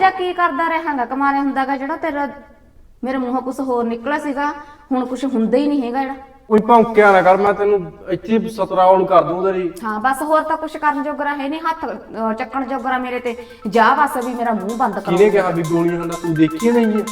ਜਾਂ ਕੀ ਕਰਦਾ ਰਹਾਂਗਾ? ਕਮਾਰੇ ਹੁੰਦਾਗਾ ਜਿਹੜਾ ਤੇਰਾ ਮੇਰੇ ਮੂੰਹੋਂ ਕੁਝ ਹੋਰ ਨਿਕਲਿਆ ਸੀਗਾ ਹੁਣ ਕੁਝ ਹੁੰਦਾ ਹੀ ਨਹੀਂ ਹੈਗਾ ਜਿਹੜਾ। ਕੋਈ ਭੌਂਕਿਆ ਨਾ ਕਰ ਮੈਂ ਤੈਨੂੰ ਇੱਥੇ ਸਤਰਾਉਲ ਕਰ ਦੂੰ ਤੇਰੀ ਹਾਂ ਬਸ ਹੋਰ ਤਾਂ ਕੁਝ ਕਰਨ ਜੋਗਰਾ ਹੈ ਨਹੀਂ ਹੱਥ ਅਹ, ਚੱਕਣ ਜੋਗਰਾ ਮੇਰੇ ਤੇ। ਜਾ ਬਸ ਵੀ ਮੇਰਾ ਮੂੰਹ ਬੰਦ ਕਰੋ। ਕਿਹਨੇ ਕਿਹਾ ਵੀ ਗੋਲੀਆਂ ਖਾਂਦਾ? ਤੂੰ ਦੇਖੀ ਨਹੀਂ ਹੈ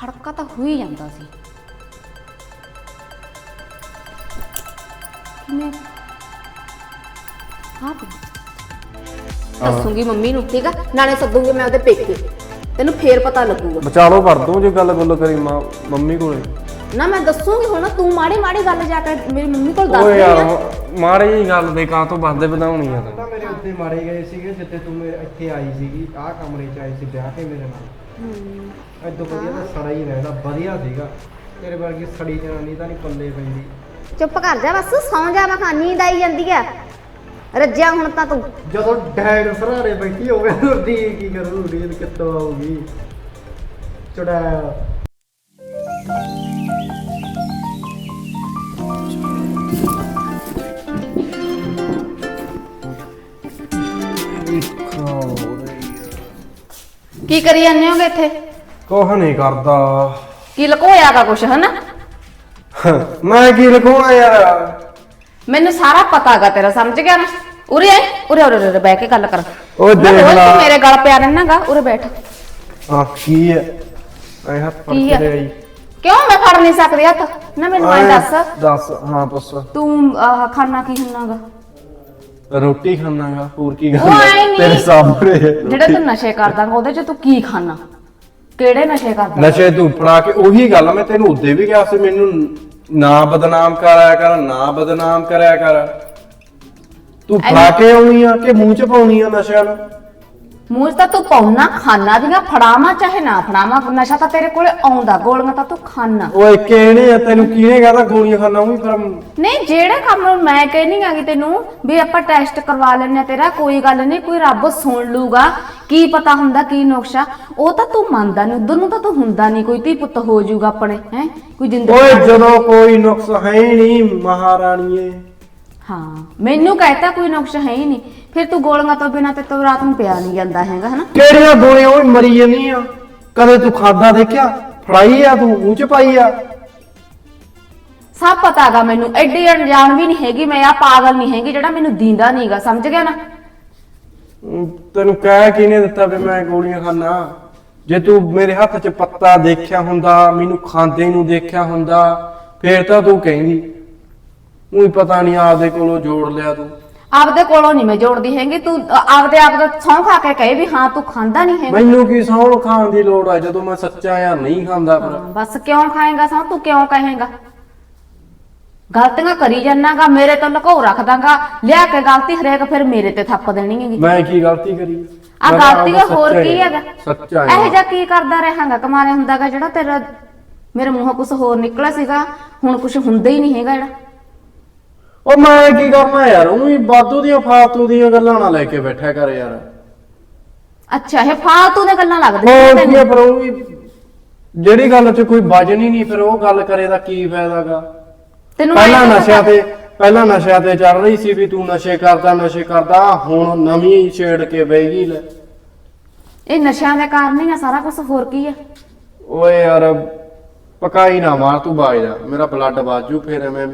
ਖੜਕਾ ਤਾਂ ਹੋ ਹੀ ਜਾਂਦਾ ਸੀ ਕਿਵੇਂ ਹਾਂ ਦੱਸੂਗੀ ਮੰਮੀ ਨੂੰ ਠੀਕ ਆ ਨਾਲੇ ਸੱਦੂਗੀ ਮੈਂ ਉਹਦੇ ਪੇਕੇ ਤੈਨੂੰ ਫੇਰ ਪਤਾ ਲੱਗੂਗਾ ਬਚਾਲੋ ਕਰ ਦੂੰ ਜੇ ਗੱਲ ਗੁੱਲ ਕਰੀ ਮਾਂ ਮੰਮੀ ਕੋਲੇ ਨਾ ਮੈਂ ਦੱਸੂਗੀ ਹੁਣ ਤੂੰ ਮਾੜੀ ਮਾੜੀ ਗੱਲ ਜਾ ਕੇ ਮੇਰੀ ਮੰਮੀ ਕੋਲ ਦੱਸ ਓਏ ਦੇ ਯਾਰ ਮਾੜੀ ਜਿਹੀ ਗੱਲ ਦੇ ਕਾਂ ਤੋਂ ਵੱਧਦੇ ਵਧਾਉਣੀ ਆ ਤਾਂ ਮੇਰੇ ਉੱਤੇ ਮਾਰੇ ਗਏ ਸੀਗੇ ਜਿੱਤੇ ਤੂੰ ਮੇਰੇ ਇੱਥੇ ਆਈ ਸੀਗੀ ਆਹ ਕਮਰੇ 'ਚ ਆਈ ਸੀ ਵਿਆਹ ਕੇ ਮੇਰੇ ਨਾਲ ਐਦੋਂ ਵਧੀਆ ਤਾਂ ਸੜਾ ਹੀ ਰਹਿੰਦਾ ਵਧੀਆ ਸੀਗਾ। ਤੇਰੇ ਵਰਗੀ ਸੜੀ ਜਨਾਨੀ ਤਾਂ ਨਹੀਂ ਪੱਲੇ ਪੈਂਦੀ। ਚੁੱਪ ਕਰ ਜਾ ਬਸ ਸੌਂ ਜਾ ਮੈਂ ਕਿਹਾ ਨੀਂਦ ਆਈ ਜਾਂਦੀ ਆ। ਰੱਜਿਆ ਹੁਣ ਤਾਂ ਤੂੰ। ਜਦੋਂ ਡੈਡ ਸਰਾਰੇ ਬੈਠੀ ਹੋਵੇ ਉਹਦੀ ਕੀ ਕਰੂ ਰੀਤ ਕਿੱਥੋਂ ਆਊਗੀ? ਚੁੜੈਲ। ਕੀ ਕਰੀ ਜਾਂਦੇ ਹੋਗੇ ਇੱਥੇ? ਕੁਛ ਨਹੀਂ ਕਰਦਾ। ਕੀ ਲਕੋਇਆਗਾ ਕੁਛ ਹਨਾ? ਮੈਂ ਕੀ ਲਿਖੂਣਾ ਯਾਰ? ਮੈਨੂੰ ਸਾਰਾ ਪਤਾਗਾ ਤੇਰਾ ਸਮਝ ਗਿਆ ਨਾ? ਉਰੇ ਆਏ ਉਰੇ ਉਰੇ ਉਰੇ ਬਹਿ ਕੇ ਗੱਲ ਕਰ। ਨਾ ਦੇਖ ਰੋਜ਼ ਲਾ। ਤੂੰ ਮੇਰੇ ਗਲ ਪਿਆ ਰਹਿਣਾਗਾ ਉਰੇ ਬੈਠ। ਆ ਕੀ ਹੈ ਐ ਹੱਥ ਫੜ ਕੀ ਕੇ ਹੈ? ਲੈ ਆਈ ਕਿਉਂ ਮੈਂ ਫੜ ਨਹੀਂ ਸਕਦੀ ਹੱਥ? ਨਾ ਮੈਨੂੰ ਐਂ ਦੱਸ। ਦੱਸ ਹਾਂ ਪੁੱਛ। ਤੂੰ ਆਹ ਖਾਣਾ ਕੀ ਹੁੰਨਾਗਾ? ਰੋਟੀ ਖਾਣਾਗਾ ਹੋਰ ਕੀ ਗੱਲ ਹੈ? ਤੇਰੇ ਸਾਹਮਣੇ। ਜਿਹੜੇ ਤੂੰ ਨਸ਼ੇ ਕਰਦਾਗਾ ਉਹਦੇ ਚ ਤੂੰ ਕੀ ਖਾਣਾ? ਕਿਹੜੇ ਨਸ਼ੇ ਕਰਦਾ? ਨਸ਼ੇ ਤੂੰ ਫੜਾ ਕੇ ਉਹੀ ਗੱਲ ਆ, ਮੈਂ ਤੈਨੂੰ ਉਦੋਂ ਵੀ ਕਿਹਾ ਸੀ ਮੈਨੂੰ ਨਾ ਬਦਨਾਮ ਕਰਾਇਆ ਕਰ ਨਾ ਬਦਨਾਮ ਕਰਿਆ ਕਰ। ਤੂੰ ਫੜਾ ਕੇ ਆਉਣੀ ਆ ਕਿ ਮੂੰਹ ਚ ਪਾਉਣੀ ਆ ਨਸ਼ਿਆਂ ਨੂੰ? ਮੂੰਹ 'ਚ ਤਾਂ ਤੂੰ ਪਾਉਣਾ ਖਾਣਾ ਦੀਆਂ ਫੜਾਵਾਂ ਚਾਹੇ ਨਾ ਫੜਾਵਾਂ ਨਸ਼ਾ ਤਾਂ ਤੇਰੇ ਕੋਲੇ ਆਉਂਦਾ ਗੋਲੀਆਂ ਤਾਂ ਤੂੰ ਖਾਣਾ ਓਏ ਕਿਹਨੇ ਆ? ਤੈਨੂੰ ਕਿਹਨੇ ਕਹਦਾ ਗੋਲੀਆਂ ਖਾਣਾ ਉਹੀ ਪਰ ਨਹੀਂ ਜਿਹੜੇ ਕੰਮ ਨੂੰ ਮੈਂ ਕਹਿਨੀ ਆਗੀ ਤੈਨੂੰ ਵੀ ਆਪਾਂ ਟੈਸਟ ਕਰਵਾ ਲੈਣੇ ਤੇਰਾ ਕੋਈ ਗੱਲ ਨਹੀਂ ਕੋਈ ਰੱਬ ਸੁਣ ਲੂਗਾ ਕੀ ਪਤਾ ਹੁੰਦਾ ਕੀ ਨੁਕਸ਼ਾ ਉਹ ਤਾਂ ਤੂੰ ਮੰਨਦਾ ਨਹੀਂ ਉਧਰ ਨੂੰ ਤਾਂ ਤੂੰ ਹੁੰਦਾ ਨਹੀਂ ਕੋਈ ਧੀ ਪੁੱਤ ਹੋ ਜਾਊਗਾ ਆਪਣੇ ਹੈ? ਕੋਈ ਜ਼ਿੰਦਗੀ ਓਏ ਜਦੋਂ ਕੋਈ ਨੁਕਸ ਹੈ ਹੀ ਨਹੀਂ ਮਹਾਰਾਣੀਏ। ਹਾਂ ਮੈਨੂੰ ਕਹਿਤਾ ਕੋਈ ਨੁਕਸ਼ ਹੈ ਹੀ ਨਹੀਂ। ਫਿਰ ਤੂੰ ਗੋਲੀਆਂ ਤੋਂ ਬਿਨਾਂ ਤੇ ਤੂੰ ਰਾਤ ਨੂੰ ਪਿਆ ਨਹੀਂ ਜਾਂਦਾ ਹੈਗਾ ਹਨਾ? ਕਿਹੜੀਆਂ ਗੋਲੀਆਂ? ਓਏ ਮਰੀ ਜਾਂਦੀ ਆ। ਕਦੇ ਤੂੰ ਖਾਦਾ ਦੇਖਿਆ? ਫੜਾਈ ਆ ਤੂੰ ਮੂੰਹ ਚ ਪਾਈ ਆ। ਸਭ ਪਤਾਗਾ ਮੈਨੂੰ। ਐਡੀ ਅਣਜਾਣ ਵੀ ਨਹੀਂ ਹੈਗੀ ਮੈਂ ਆ ਪਾਗਲ ਨਹੀਂ ਹੈਗੀ ਜਿਹੜਾ ਮੈਨੂੰ ਦੀਂਦਾ ਨਹੀਂਗਾ ਸਮਝ ਗਿਆ ਨਾ? ਅਮ, ਤੈਨੂੰ ਕਹਿ ਕਿਹਨੇ ਦਿੱਤਾ ਵੀ ਮੈਂ ਗੋਲੀਆਂ ਖਾਣਾ ਜੇ ਤੂੰ ਮੇਰੇ ਹੱਥ 'ਚ ਪੱਤਾ ਦੇਖਿਆ ਹੁੰਦਾ ਮੈਨੂੰ ਖਾਂਦੇ ਨੂੰ ਦੇਖਿਆ ਹੁੰਦਾ ਫੇਰ ਤਾਂ ਤੂੰ ਕਹਿੰਦੀ। ਉਹੀ ਪਤਾ ਨਹੀਂ ਆਪਦੇ ਕੋਲੋਂ ਜੋੜ ਲਿਆ ਤੂੰ। ਆਪਦੇ ਕੋਲੋਂ ਨਹੀਂ ਮੈਂ ਜੋੜਦੀ ਹੈਗੀ ਤੂੰ ਆਪਦੇ ਆਪ ਦਾ ਸੌਂ ਖਾ ਕੇ ਕਹੇ ਵੀ ਹਾਂ ਤੂੰ ਖਾਂਦਾ ਨਹੀਂ ਹੈਗਾ। ਮੈਨੂੰ ਕੀ ਸੌਣ ਖਾਣ ਦੀ ਲੋੜ ਆ ਜਦੋਂ ਮੈਂ ਸੱਚਾ ਆ ਨਹੀਂ ਖਾਂਦਾ ਫਿਰ ਬਸ ਕਿਉਂ ਖਾਏਗਾ ਸੌਂ ਤੂੰ ਕਿਉਂ ਕਹੇਗਾ? ਗਲਤੀਆਂ ਕਰੀ ਜਾਣਾਗਾ ਮੇਰੇ ਤੋਂ ਲੁਕੋ ਰੱਖਦਾਗਾ ਲਿਆ ਕੇ ਗਲਤੀ ਹਰੇਕ ਫਿਰ ਮੇਰੇ ਤੇ ਥੱਪ ਦੇਣੀ ਹੈਗੀ। ਮੈਂ ਕੀ ਗਲਤੀ ਕਰੀ? ਆ ਮੈਂ ਤਾਂ ਗਲਤੀ ਆਪਦਾ ਹੋਰ ਸੱਚਾ ਕੀ ਆ। ਹੈਗਾ? ਸੱਚਾ ਇਹੋ ਹੈ ਜਿਹਾ ਕੀ ਕਰਦਾ ਰਹਾਂਗਾ ਕਮਾਰੇ ਹੁੰਦਾਗਾ ਜਿਹੜਾ ਤੇਰਾ ਮੇਰੇ ਮੂੰਹੋਂ ਕੁਝ ਹੋਰ ਨਿਕਲਿਆ ਸੀਗਾ ਹੁਣ ਕੁਝ ਹੁੰਦਾ ਹੀ ਨਹੀਂ ਹੈਗਾ ਜਿਹੜਾ। ਉਹ ਮੈਂ ਕੀ ਕਰਨਾ ਯਾਰ ਉਹੀ ਬਾਦੂ ਦੀਆਂ ਫਾਲਤੂ ਦੀਆਂ ਗੱਲਾਂ ਨਾ ਲੈ ਕੇ ਬੈਠਿਆ ਕਰ ਯਾਰ। ਅੱਛਾ ਇਹ ਫਾਲਤੂ ਦੀਆਂ ਗੱਲਾਂ ਲੱਗਦੀਆਂ ਹੋਰ ਕੀ ਤੈਨੂੰ? ਆ, ਉਹ ਵੀ ਜਿਹੜੀ ਗੱਲ 'ਚ ਕੋਈ ਵਜਨ ਹੀ ਨਹੀਂ ਫਿਰ ਉਹ ਗੱਲ ਕਰੇ ਦਾ ਕੀ ਫਾਇਦਾਗਾ? ਤੈਨੂੰ ਪਹਿਲਾਂ ਨਸ਼ਿਆਂ ਤੇ ਪਹਿਲਾਂ ਨਸ਼ਿਆਂ ਤੇ ਚੱਲ ਰਹੀ ਸੀ ਵੀ ਤੂੰ ਨਸ਼ੇ ਕਰਦਾ ਨਸ਼ੇ ਕਰਦਾ ਹੁਣ ਨਵੀਂ ਛੇੜ ਕੇ ਬੈਗੀ ਲੈ। ਇਹ ਨਸ਼ਿਆਂ ਦੇ ਕਾਰਨ ਹੀ ਆ ਸਾਰਾ ਕੁਝ ਹੋਰ ਕੀ ਆ? ਓਏ ਯਾਰ ਪਕਾਈ ਨਾ ਮਾਰ ਤੂੰ ਬਾਜ ਜਾ ਮੇਰਾ ਬਲੱਡ ਬਾਜੂ ਫਿਰ ਐਵੇਂ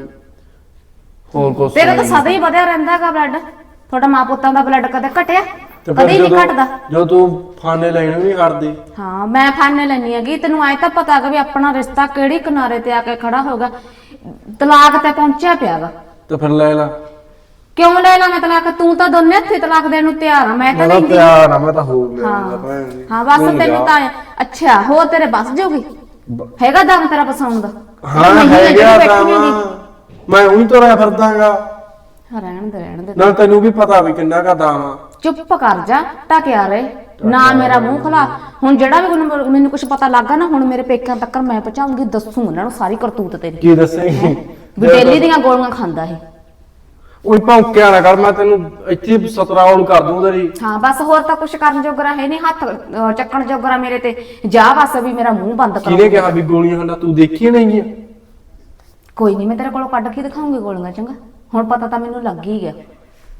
ਹੋਰ ਕੁਛ ਤੇਰਾ ਤਾਂ। ਸਦਾ ਹੀ ਵਧਿਆ ਰਹਿੰਦਾਗਾ ਬਲੱਡ ਤੁਹਾਡਾ ਮਾਂ ਪੁੱਤਾਂ ਦਾ ਬਲੱਡ ਕਦੇ ਘਟਿਆ? ਤੇ ਫਿਰ ਕਦੇ ਨਹੀਂ ਜਦੋਂ- ਘਟਦਾ। ਜੋ ਤੂੰ ਫਾਨੇ ਲੈਣ ਵੀ ਨਹੀਂ ਹਟਦੀ ਹਾਂ ਮੈਂ ਫਾਨੇ ਲੈਣੀ ਹੈਗੀ। ਤੈਨੂੰ ਐ ਤਾਂ ਪਤਾ ਹੈਗਾ ਵੀ ਆਪਣਾ ਰਿਸ਼ਤਾ ਕਿਹੜੀ ਕਿਨਾਰੇ ਤੇ ਆ ਕੇ ਖੜਾ ਹੋਗਾ ਤਲਾਕ ਤੇ ਪਹੁੰਚਿਆ ਪਿਆਗਾ ਤੇ ਫਿਰ ਲੈ ਲਾ। ਕਿਉਂ ਲੈ ਲਾ ਮੈਂ ਤਲਾਕ? ਤੂੰ ਤਾਂ ਦੋਨੇ ਹੱਥੇ ਤਲਾਕ ਦੇਣ ਨੂੰ ਤਿਆਰ ਆ। ਮੈਂ ਤਾਂ ਮੈਂ ਨਹੀਂ ਪਿਆਰ ਆ ਮੈਂ ਤਾਂ ਹੋ। ਗਿਆ ਹਾਂ ਹਾਂ ਬਸ ਤੈਨੂੰ ਤਾਂ ਐਂ- ਅੱਛਾ ਹੋਰ ਤੇਰੇ ਬਸ ਜਾਊਗੀ? ਹੈਗਾ ਦਮ ਤੇਰਾ ਪਸਾਉਣ ਦਾ? ਹਾਂ ਨਹੀਂ ਹੈ ਅਜੇ ਗਿਆ ਬੈਠੀ ਤਾਂ ਹੈਗੀ। ਮੈਂ ਉਹੀ ਤੁਰਿਆ ਫਿਰਦਾਗਾ। ਹਾਂ, ਰਹਿਣ ਦੇ ਰਹਿਣ ਦੇ। ਨਾ ਤੈਨੂੰ ਵੀ ਪਤਾ ਵੀ ਕਿੰਨਾ ਕਾ ਦਾਮ ਆ। ਚੁੱਪ ਕਰ ਜਾ ਟਕਿਆ ਰਹੇ ਨਾ ਮੇਰਾ ਮੂੰਹ ਖਲਾ ਹੁਣ ਜਿਹੜਾ ਵੀ ਮੈਨੂੰ- ਮੈਨੂੰ ਕੁਝ ਪਤਾ ਲੱਗਾ ਨਾ ਹੁਣ ਮੇਰੇ ਪੇਕਿਆਂ ਤੱਕ ਮੈਂ ਪਹੁੰਚਾਉਂਗੀ ਦੱਸੂ ਉਹਨਾਂ ਨੂੰ ਸਾਰੀ ਕਰਤੂਤ ਤੇਰੀ। ਕੀ ਦੱਸੇਂਗੀ? ਵੀ ਡੇਲੀ ਦੀਆਂ ਗੋਲੀਆਂ ਖਾਂਦਾ ਇਹ। ਕੋਈ ਭੌਂਕਿਆ ਨਾ ਕਰ ਮੈਂ ਤੈਨੂੰ ਇੱਥੇ ਸਤਰਾਉਲ ਕਰ ਦੂੰ ਤੇਰੀ ਹਾਂ ਬਸ ਹੋਰ ਤਾਂ ਕੁਝ ਕਰਨ ਜੋਗਰਾ ਹੈ ਨਹੀਂ ਹੱਥ ਅਹ, ਚੱਕਣ ਜੋਗਰਾ ਮੇਰੇ ਤੇ। ਜਾ ਬਸ ਵੀ ਮੇਰਾ ਮੂੰਹ ਬੰਦ ਕਰੋ। ਕਿਹਨੇ ਕਿਹਾ ਵੀ ਗੋਲੀਆਂ ਖਾਂਦਾ? ਤੂੰ ਦੇਖੀਆਂ ਨਹੀਂ ਆ ਕੋਈ ਨਹੀਂ ਮੈਂ ਤੇਰੇ ਕੋਲੋਂ ਕੱਢ ਕੇ ਦਿਖਾਉਂਗੀ ਗੋਲੀਆਂ ਚੰਗਾ। ਹੁਣ ਪਤਾ ਤਾਂ ਮੈਨੂੰ ਲੱਗ ਹੀ ਗਿਆ।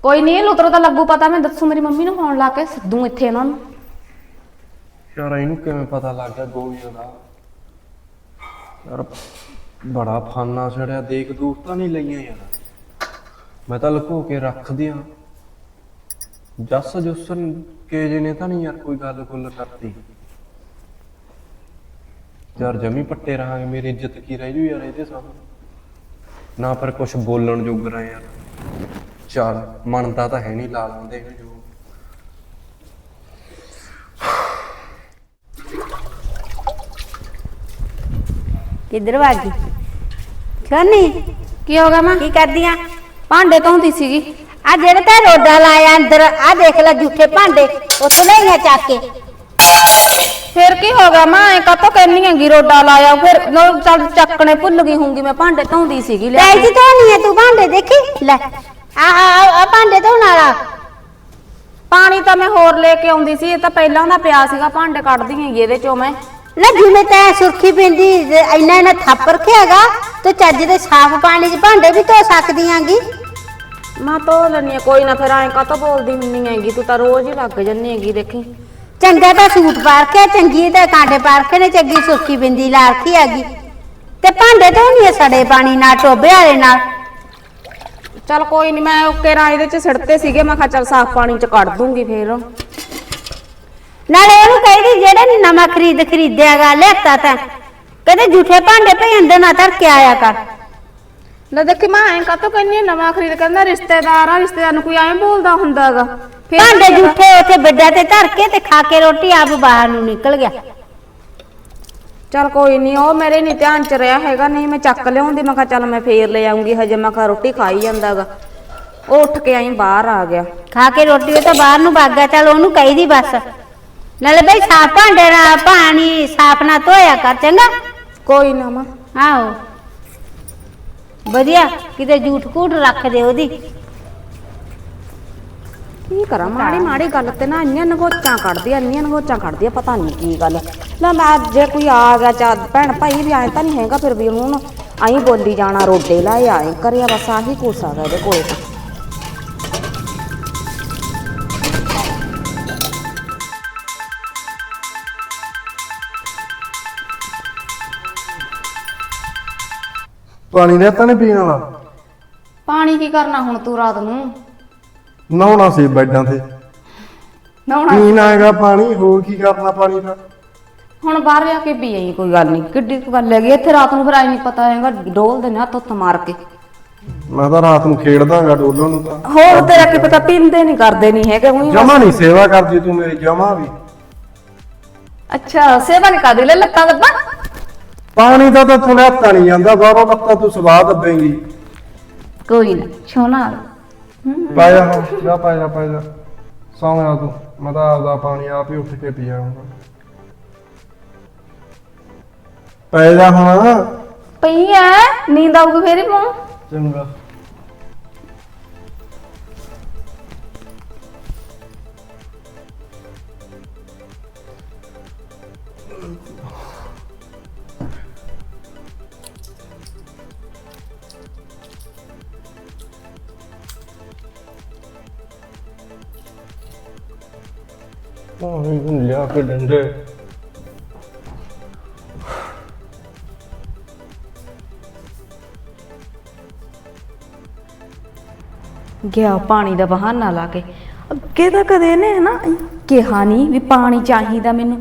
ਕੋਈ ਨਹੀਂ ਲੁਤਰੋ ਤਾਂ ਲੱਗੂ ਪਤਾ ਮੈਂ ਦੱਸੂ ਮੇਰੀ ਮੰਮੀ ਨੂੰ ਫੋਨ ਲਾ ਕੇ ਸੱਦੂ ਇੱਥੇ ਇਹਨਾਂ ਨੂੰ। ਯਾਰ ਇਹਨੂੰ ਕਿਵੇਂ ਪਤਾ ਲੱਗ ਗਿਆ ਗੋਲੀਆਂ ਦਾ? ਯਾਰ ਬੜਾ ਫਾਨਾ ਛੜਿਆ ਦੇਖ ਦੂਰ ਤਾਂ ਨਹੀਂ ਲਈਆਂ ਯਾਰ। ਮੈਂ ਤਾਂ ਲੁਕੋ ਕੇ ਰੱਖ ਦਿਆਂ ਜੱਸ ਜੁਸਨ ਕੇ ਜੇ ਨੇ ਤਾਂ ਨਹੀਂ ਯਾਰ ਕੋਈ ਗੱਲ ਗੁੱਲ ਕਰਤੀ। ਯਾਰ ਜਮੀ ਪੱਟੇ ਰਹਾਂਗੇ ਮੇਰੀ ਇੱਜ਼ਤ ਕੀ ਰਹਿ ਜੂ ਯਾਰ ਇਹਦੇ ਸਾਹਮਣੇ। ਨਾ ਪਰ ਕੁਝ ਬੋਲਣ ਜੋਗਰਾ ਯਾਰ। ਚੱਲ ਮੰਨਦਾ ਤਾਂ ਹੈ ਨਹੀਂ ਲਾ ਲਾਂਦੇ ਨੇ ਜੋ ਕਿੱਧਰ ਭਾਗੀ ਸੋਨੀ ਕੀ ਹੋ ਗਿਆ ਮਾਂ? ਕੀ ਕਰਦੀਆਂ? ਭਾਂਡੇ ਧੋਂਦੀ ਸੀਗੀ। ਆ ਜਿਹੜੇ ਤਾਂ ਰੋਡਾ ਲਾਇਆ ਅੰਦਰ ਆ ਦੇਖ ਲੈ ਝੂਠੇ ਭਾਂਡੇ ਉੱਥੇ ਲਈਆਂ ਚੱਕ ਕੇ। ਫਿਰ ਕੀ ਹੋ ਗਿਆ? ਮਾਂ ਐ ਕਾਤੋਂ ਕਹਿੰਨੀ ਹੈਗੀ ਰੋਡਾ ਲਾਇਆ। ਫਿਰ ਚੱਲ ਚੱਕਣੇ ਭੁੱਲ ਗਈ ਹੋਊਗੀ ਮੈਂ ਭਾਂਡੇ ਧੋਂਦੀ ਸੀਗੀ ਲੈ ਪੈਜ ਧੋਣੀ ਹੈ ਤੂੰ ਭਾਂਡੇ ਦੇਖੀ? ਲੈ। ਆ ਆ ਆ ਭਾਂਡੇ ਧੋਣ ਵਾਲਾ। ਪਾਣੀ ਤਾਂ ਮੈਂ ਹੋਰ ਲੈ ਕੇ ਆਉਂਦੀ ਸੀ ਇਹ ਤਾਂ ਪਹਿਲਾਂ ਦਾ ਪਿਆ ਸੀਗਾ ਭਾਂਡੇ ਕੱਢਦੀ ਹੈਗੀ ਇਹਦੇ ਚੋਂ ਮੈਂ। ਨਾ ਜਿਵੇਂ ਤੈਂ ਸੁਰਖੀ ਪਿੰਦੀ ਇੰਨਾ ਇੰਨਾ ਥੱਪ ਰੱਖਿਆਗਾ ਤੇ ਚੱਜ ਦੇ ਸਾਫ਼ ਪਾਣੀ 'ਚ ਭਾਂਡੇ ਵੀ ਧੋ ਸਕਦੀ ਆਂਗੀ ਮਾਂ ਧੋ ਲੈਣੀ ਆ ਕੋਈ ਨਾ ਫਿਰ ਐਂ ਕਾਤੋਂ ਬੋਲਦੀ ਹੁੰਨੀ ਹੈਗੀ ਤੂੰ ਤਾਂ ਰੋਜ਼ ਹੀ ਲੱਗ ਜੰਨੀ ਹੈਗੀ ਦੇਖੀ। ਚੰਗਾ ਤਾਂ ਸੂਟ ਪਾ ਰੱਖਿਆ ਚੰਗੀ ਤਾਂ ਕਾਂਟੇ ਪਾ ਰੱਖੇ ਨੇ ਚੰਗੀ ਸੁਰਖੀ ਬਿੰਦੀ ਲਾ ਰੱਖੀ ਹੈਗੀ। ਤੇ ਭਾਂਡੇ ਧੋਣੀ ਆ ਸੜੇ ਪਾਣੀ ਨਾਲ ਟੋਬੇ ਵਾਲੇ ਨਾਲ? ਚੱਲ ਕੋਈ ਨਹੀਂ ਮੈਂ ਓਕੇ ਰਾਂ ਇਹਦੇ ਚ ਸਿੜਤੇ ਸੀਗੇ ਮੈਂ ਕਿਹਾ ਚੱਲ ਸਾਫ਼ ਪਾਣੀ ਚ ਕੱਢ ਦੂੰਗੀ ਫਿਰ। ਨਾਲੇ ਉਹਨੂੰ ਕਹਿੰਦੀ ਜਿਹੜੇ ਨਵਾਂ ਖਰੀਦ ਖਰੀਦਿਆਗਾ ਲਿਆਤਾ ਤਾਂ। ਕਹਿੰਦੇ ਝੂਠੇ ਭਾਂਡੇ ਭਈ ਅੰਦਰ ਨਾ ਧਰ ਕੇ ਆਇਆ ਕਰ। ਲੈ ਦੇਖੀ ਮੈਂ ਐਂ ਕਾਤੋਂ ਕਹਿੰਨੀ ਨਵਾਂ ਖਰੀਦ ਕਹਿੰਦਾ ਰਿਸ਼ਤੇਦਾਰ ਆ ਰਿਸ਼ਤੇਦਾਰ ਨੂੰ ਕੋਈ ਐਂ ਬੋਲਦਾ ਹੁੰਦਾਗਾ। ਭਾਂਡੇ ਝੂਠੇ ਉੱਥੇ ਬੱਡਾ ਤੇ ਧਰ ਕੇ ਤੇ ਖਾ ਕੇ ਰੋਟੀ ਆਪ ਬਾਹਰ ਨੂੰ ਨਿਕਲ ਗਿਆ। ਚੱਲ ਕੋਈ ਨਹੀਂ ਉਹ ਮੇਰੇ ਨਹੀਂ ਧਿਆਨ ਚ ਰਿਹਾ ਹੈਗਾ ਨਹੀਂ ਮੈਂ ਚੱਕ ਲਿਆਉਂਦੀ ਮੈਂ ਕਿਹਾ ਚੱਲ ਮੈਂ ਫੇਰ ਲੈ ਆਉਂਗੀ ਹਜੇ ਮੈਂ ਕਿਹਾ ਰੋਟੀ ਖਾਈ ਜਾਂਦਾਗਾ। ਉਹ ਉੱਠ ਕੇ ਆਈ ਬਾਹਰ ਆ ਗਿਆ। ਖਾ ਕੇ ਰੋਟੀ ਉਹ ਤਾਂ ਬਾਹਰ ਨੂੰ ਭੱਗ ਗਿਆ ਚੱਲ ਉਹਨੂੰ ਕਹੀਦੀ ਬਸ। ਨਾਲੇ ਬਈ ਸਾਫ਼ ਭਾਂਡੇ ਨਾਲ ਪਾਣੀ ਸਾਫ਼ ਨਾ ਧੋਇਆ ਕਰ ਚੰਗਾ? ਕੋਈ ਨਾ ਮਾਂ। ਆਹੋ। ਵਧੀਆ ਕਿਤੇ ਝੂਠ ਕੂਠ ਰੱਖ ਦੇ ਉਹਦੀ। ਕੀ ਕਰਾਂ? ਮਾੜੀ ਮਾੜੀ ਗੱਲ ਤੇ ਨਾ ਇੰਨੀਆਂ ਨਗੋਚਾਂ ਕੱਢਦੀ ਆ ਇੰਨੀਆਂ ਨਗੋਚਾਂ ਕੱਢਦੀ ਆ ਪਤਾ ਨਹੀਂ ਕੀ ਗੱਲ। ਲੈ ਮੈਂ ਜੇ ਕੋਈ ਆ ਗਿਆ ਚਾ ਭੈਣ ਭਾਈ ਵੀ ਐਂ ਤਾਂ ਨਹੀਂ ਹੈਗਾ ਫਿਰ ਵੀ ਉਹਨੂੰ ਆਈ ਬੋਲੀ ਜਾਣਾ ਰੋਡੇ ਲਾਏ ਆਏ ਕਰਿਆ ਬਸ ਆਹੀ ਕੁਛ ਆ ਗਿਆ ਇਹਦੇ ਕੋਲ। ਪਾਣੀ ਦੇ ਤਾਂ ਨਹੀਂ ਪੀਣ ਵਾਲਾ? ਪਾਣੀ ਕੀ ਕਰਨਾ ਹੁਣ ਤੂੰ ਰਾਤ ਨੂੰ? ਨਹਾਉਣਾ ਸੀ ਬੈੱਡਾਂ ਤੇ। ਨਹਾਉਣਾ ਪੀਣ ਆਏਗਾ ਪਾਣੀ ਹੋਰ ਕੀ ਕਰਨਾ ਪਾਣੀ ਦਾ? ਹੁਣ ਬਾਹਰ ਜਾ ਕੇ ਪੀ ਆਈ ਕੋਈ ਗੱਲ ਨਹੀਂ ਕਿੱਡੀ ਕੁ ਗੱਲ ਹੈਗੀ ਇੱਥੇ ਰਾਤ ਨੂੰ ਫਿਰ ਆਈ ਨਹੀਂ ਪਤਾ ਹੈਗਾ ਡੋਲ ਦੇ ਨਾ ਹੱਥ ਮਾਰ ਕੇ। ਮੈਂ ਤਾਂ ਰਾਤ ਨੂੰ ਖੇਡਦਾਗਾ ਡੋਲਣ ਨੂੰ ਤਾਂ। ਹੋਰ ਤੇਰਾ ਕੀ ਪਤਾ ਪੀਂਦੇ ਨਹੀਂ ਕਰਦੇ ਨਹੀਂ ਹੈਗੇ ਉਹੀ ਜਮਾ ਨਹੀਂ ਸੇਵਾ ਕਰਦੀ ਤੂੰ ਮੇਰੀ ਜਮਾ ਵੀ। ਅੱਛਾ ਸੇਵਾ ਨਹੀਂ ਕਰਦੇ ਲੈ ਲੱਤਾਂ ਦੱਬਾ। ਪਾਣੀ ਦਾ ਤਾਂ ਥੋੜਾ ਹੱਥਾਂ ਨਹੀਂ ਜਾਂਦਾ ਬਾਹਰੋਂ ਲੱਤਾਂ ਤੂੰ ਸਵਾਦ ਦੱਬੇਂਗੀ। ਕੋਈ ਨਾ ਛੋਣਾ। ਪਾ ਜਾ ਹੁਣ ਜਾ ਪਾ ਜਾ ਪਾ ਜਾ। ਸੌਂ ਜਾ ਤੂੰ ਮੈਂ ਤਾਂ ਆਪਦਾ ਪਾਣੀ ਆਪ ਹੀ ਉੱਠ ਕੇ ਪੀ ਆਉਂਗਾ ਪੈ ਜਾ ਹੁਣ। ਪਈ ਐ ਨੀਂਦ ਆਊਗੀ ਫੇਰ ਹੀ ਚੰਗਾ। ਪਾਣੀ ਨੂੰ ਲਿਆ ਕੇ ਡੰਡੇ ਗਿਆ ਪਾਣੀ ਦਾ ਬਹਾਨਾ ਲਾ ਕੇ। ਅੱਗੇ ਤਾਂ ਕਦੇ ਇਹਨੇ ਹਨਾ ਕਿਹਾ ਨਹੀਂ ਵੀ ਪਾਣੀ ਚਾਹੀਦਾ ਮੈਨੂੰ।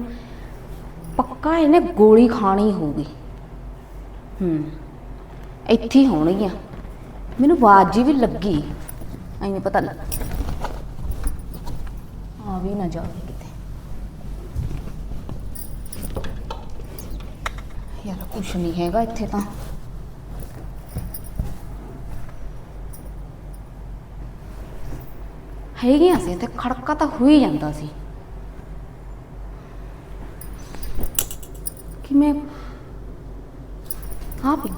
ਪੱਕਾ ਇਹਨੇ ਗੋਲੀ ਖਾਣੀ ਹੋਊਗੀ। ਹੂੰ, ਇੱਥੇ ਹੀ ਹੋਣਗੀਆਂ ਮੈਨੂੰ ਆਵਾਜ਼ ਵੀ ਲੱਗੀ। ਐਵੇਂ ਪਤਾ ਲੱਗ ਆ ਵੀ ਨਾ ਜਾਵੇ ਕਿਤੇ ਯਾਰ ਕੁਛ ਨਹੀਂ ਹੈਗਾ ਇੱਥੇ ਤਾਂ। ਹੈਗੀਆਂ ਸੀ ਤੇ ਖੜਕਾ ਤਾਂ ਹੋ ਹੀ ਜਾਂਦਾ ਸੀ। ਕਿਵੇਂ? ਹਾਂ ਵੀ।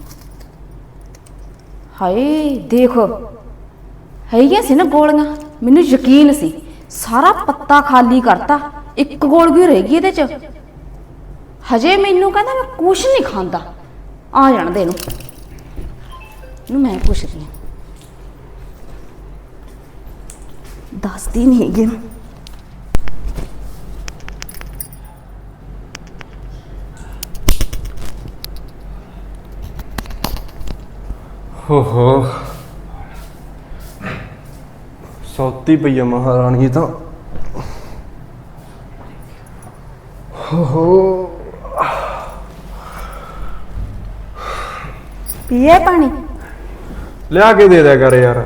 ਹਾਏ, ਦੇਖ। ਹੈਗੀਆਂ ਸੀ ਨਾ ਗੋਲੀਆਂ, ਮੈਨੂੰ ਯਕੀਨ ਸੀ। ਸਾਰਾ ਪੱਤਾ ਖਾਲੀ ਕਰਤਾ, ਇੱਕ ਗੋਲ ਵੀ ਰਹਿ ਗਈ ਇਹਦੇ ਚ। ਹਜੇ ਮੈਨੂੰ ਕਹਿੰਦਾ ਮੈਂ ਕੁਛ ਨਹੀਂ ਖਾਂਦਾ। ਆ ਜਾਣ ਦੇ ਇਹਨੂੰ ਇਹਨੂੰ ਮੈਂ ਪੁੱਛਦੀ ਹਾਂ। ਦੱਸਦੀ ਨਹੀਂ ਹੈਗੀ ਇਹਨੂੰ। ਹੋ ਹੋ ਸੌਤੀ ਪਈ ਆ ਮਹਾਰਾਣੀ ਤਾਂ। ਹੋ ਹੋ ਪੀਏ ਪਾਣੀ? ਲਿਆ ਕੇ ਦੇ ਦਿਆ ਕਰ ਯਾਰ।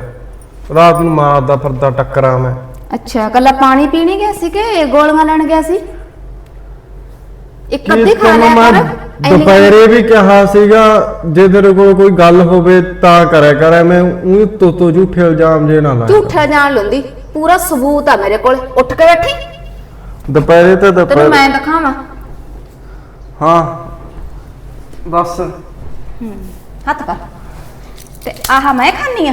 ਰਾਤ ਨੂੰ ਮਾਰਦਾ ਫਿਰਦਾ ਟੱਕਰਾਂ ਮੈਂ। ਅੱਛਾ ਕੱਲਾ ਪਾਣੀ ਪੀਣੀ ਗਿਆ ਸੀ ਕਿ ਗੋਲੀਆਂ ਲੈਣ ਗਿਆ ਸੀ? ਇੱਕ ਅੱਧੀ ਖਾ ਲਿਆ ਮੈਂ ਕਰ। ਇੰਨੀ- ਦੁਪਹਿਰੇ ਵੀ ਕਿਹਾ ਸੀਗਾ ਜੇ ਤੇਰੇ ਕੋਲ ਕੋਈ ਗੱਲ ਹੋਵੇ ਤਾਂ ਕਰਿਆ ਕਰ ਐਵੇਂ ਉਹੀ ਤੋਤੋ ਝੂਠੇ ਇਲਜ਼ਾਮ ਜੇ ਨਾ ਲਾ ਝੂਠਾ ਜਾਣ ਲੁੰਦੀ ਪੂਰਾ ਸਬੂਤ ਆ ਮੇਰੇ ਕੋਲ। ਉੱਠ ਕੇ ਬੈਠੀ। ਦੁਪਹਿਰੇ ਤੇ ਤੈਨੂੰ ਦੁਪਹਿਰੇ ਮੈਂ ਦਿਖਾਵਾਂ। ਹਾਂ। ਬਸ। ਹੱਥ ਕਰ। ਤੇ ਆਹ ਮੈਂ ਖਾਨੀ ਆ।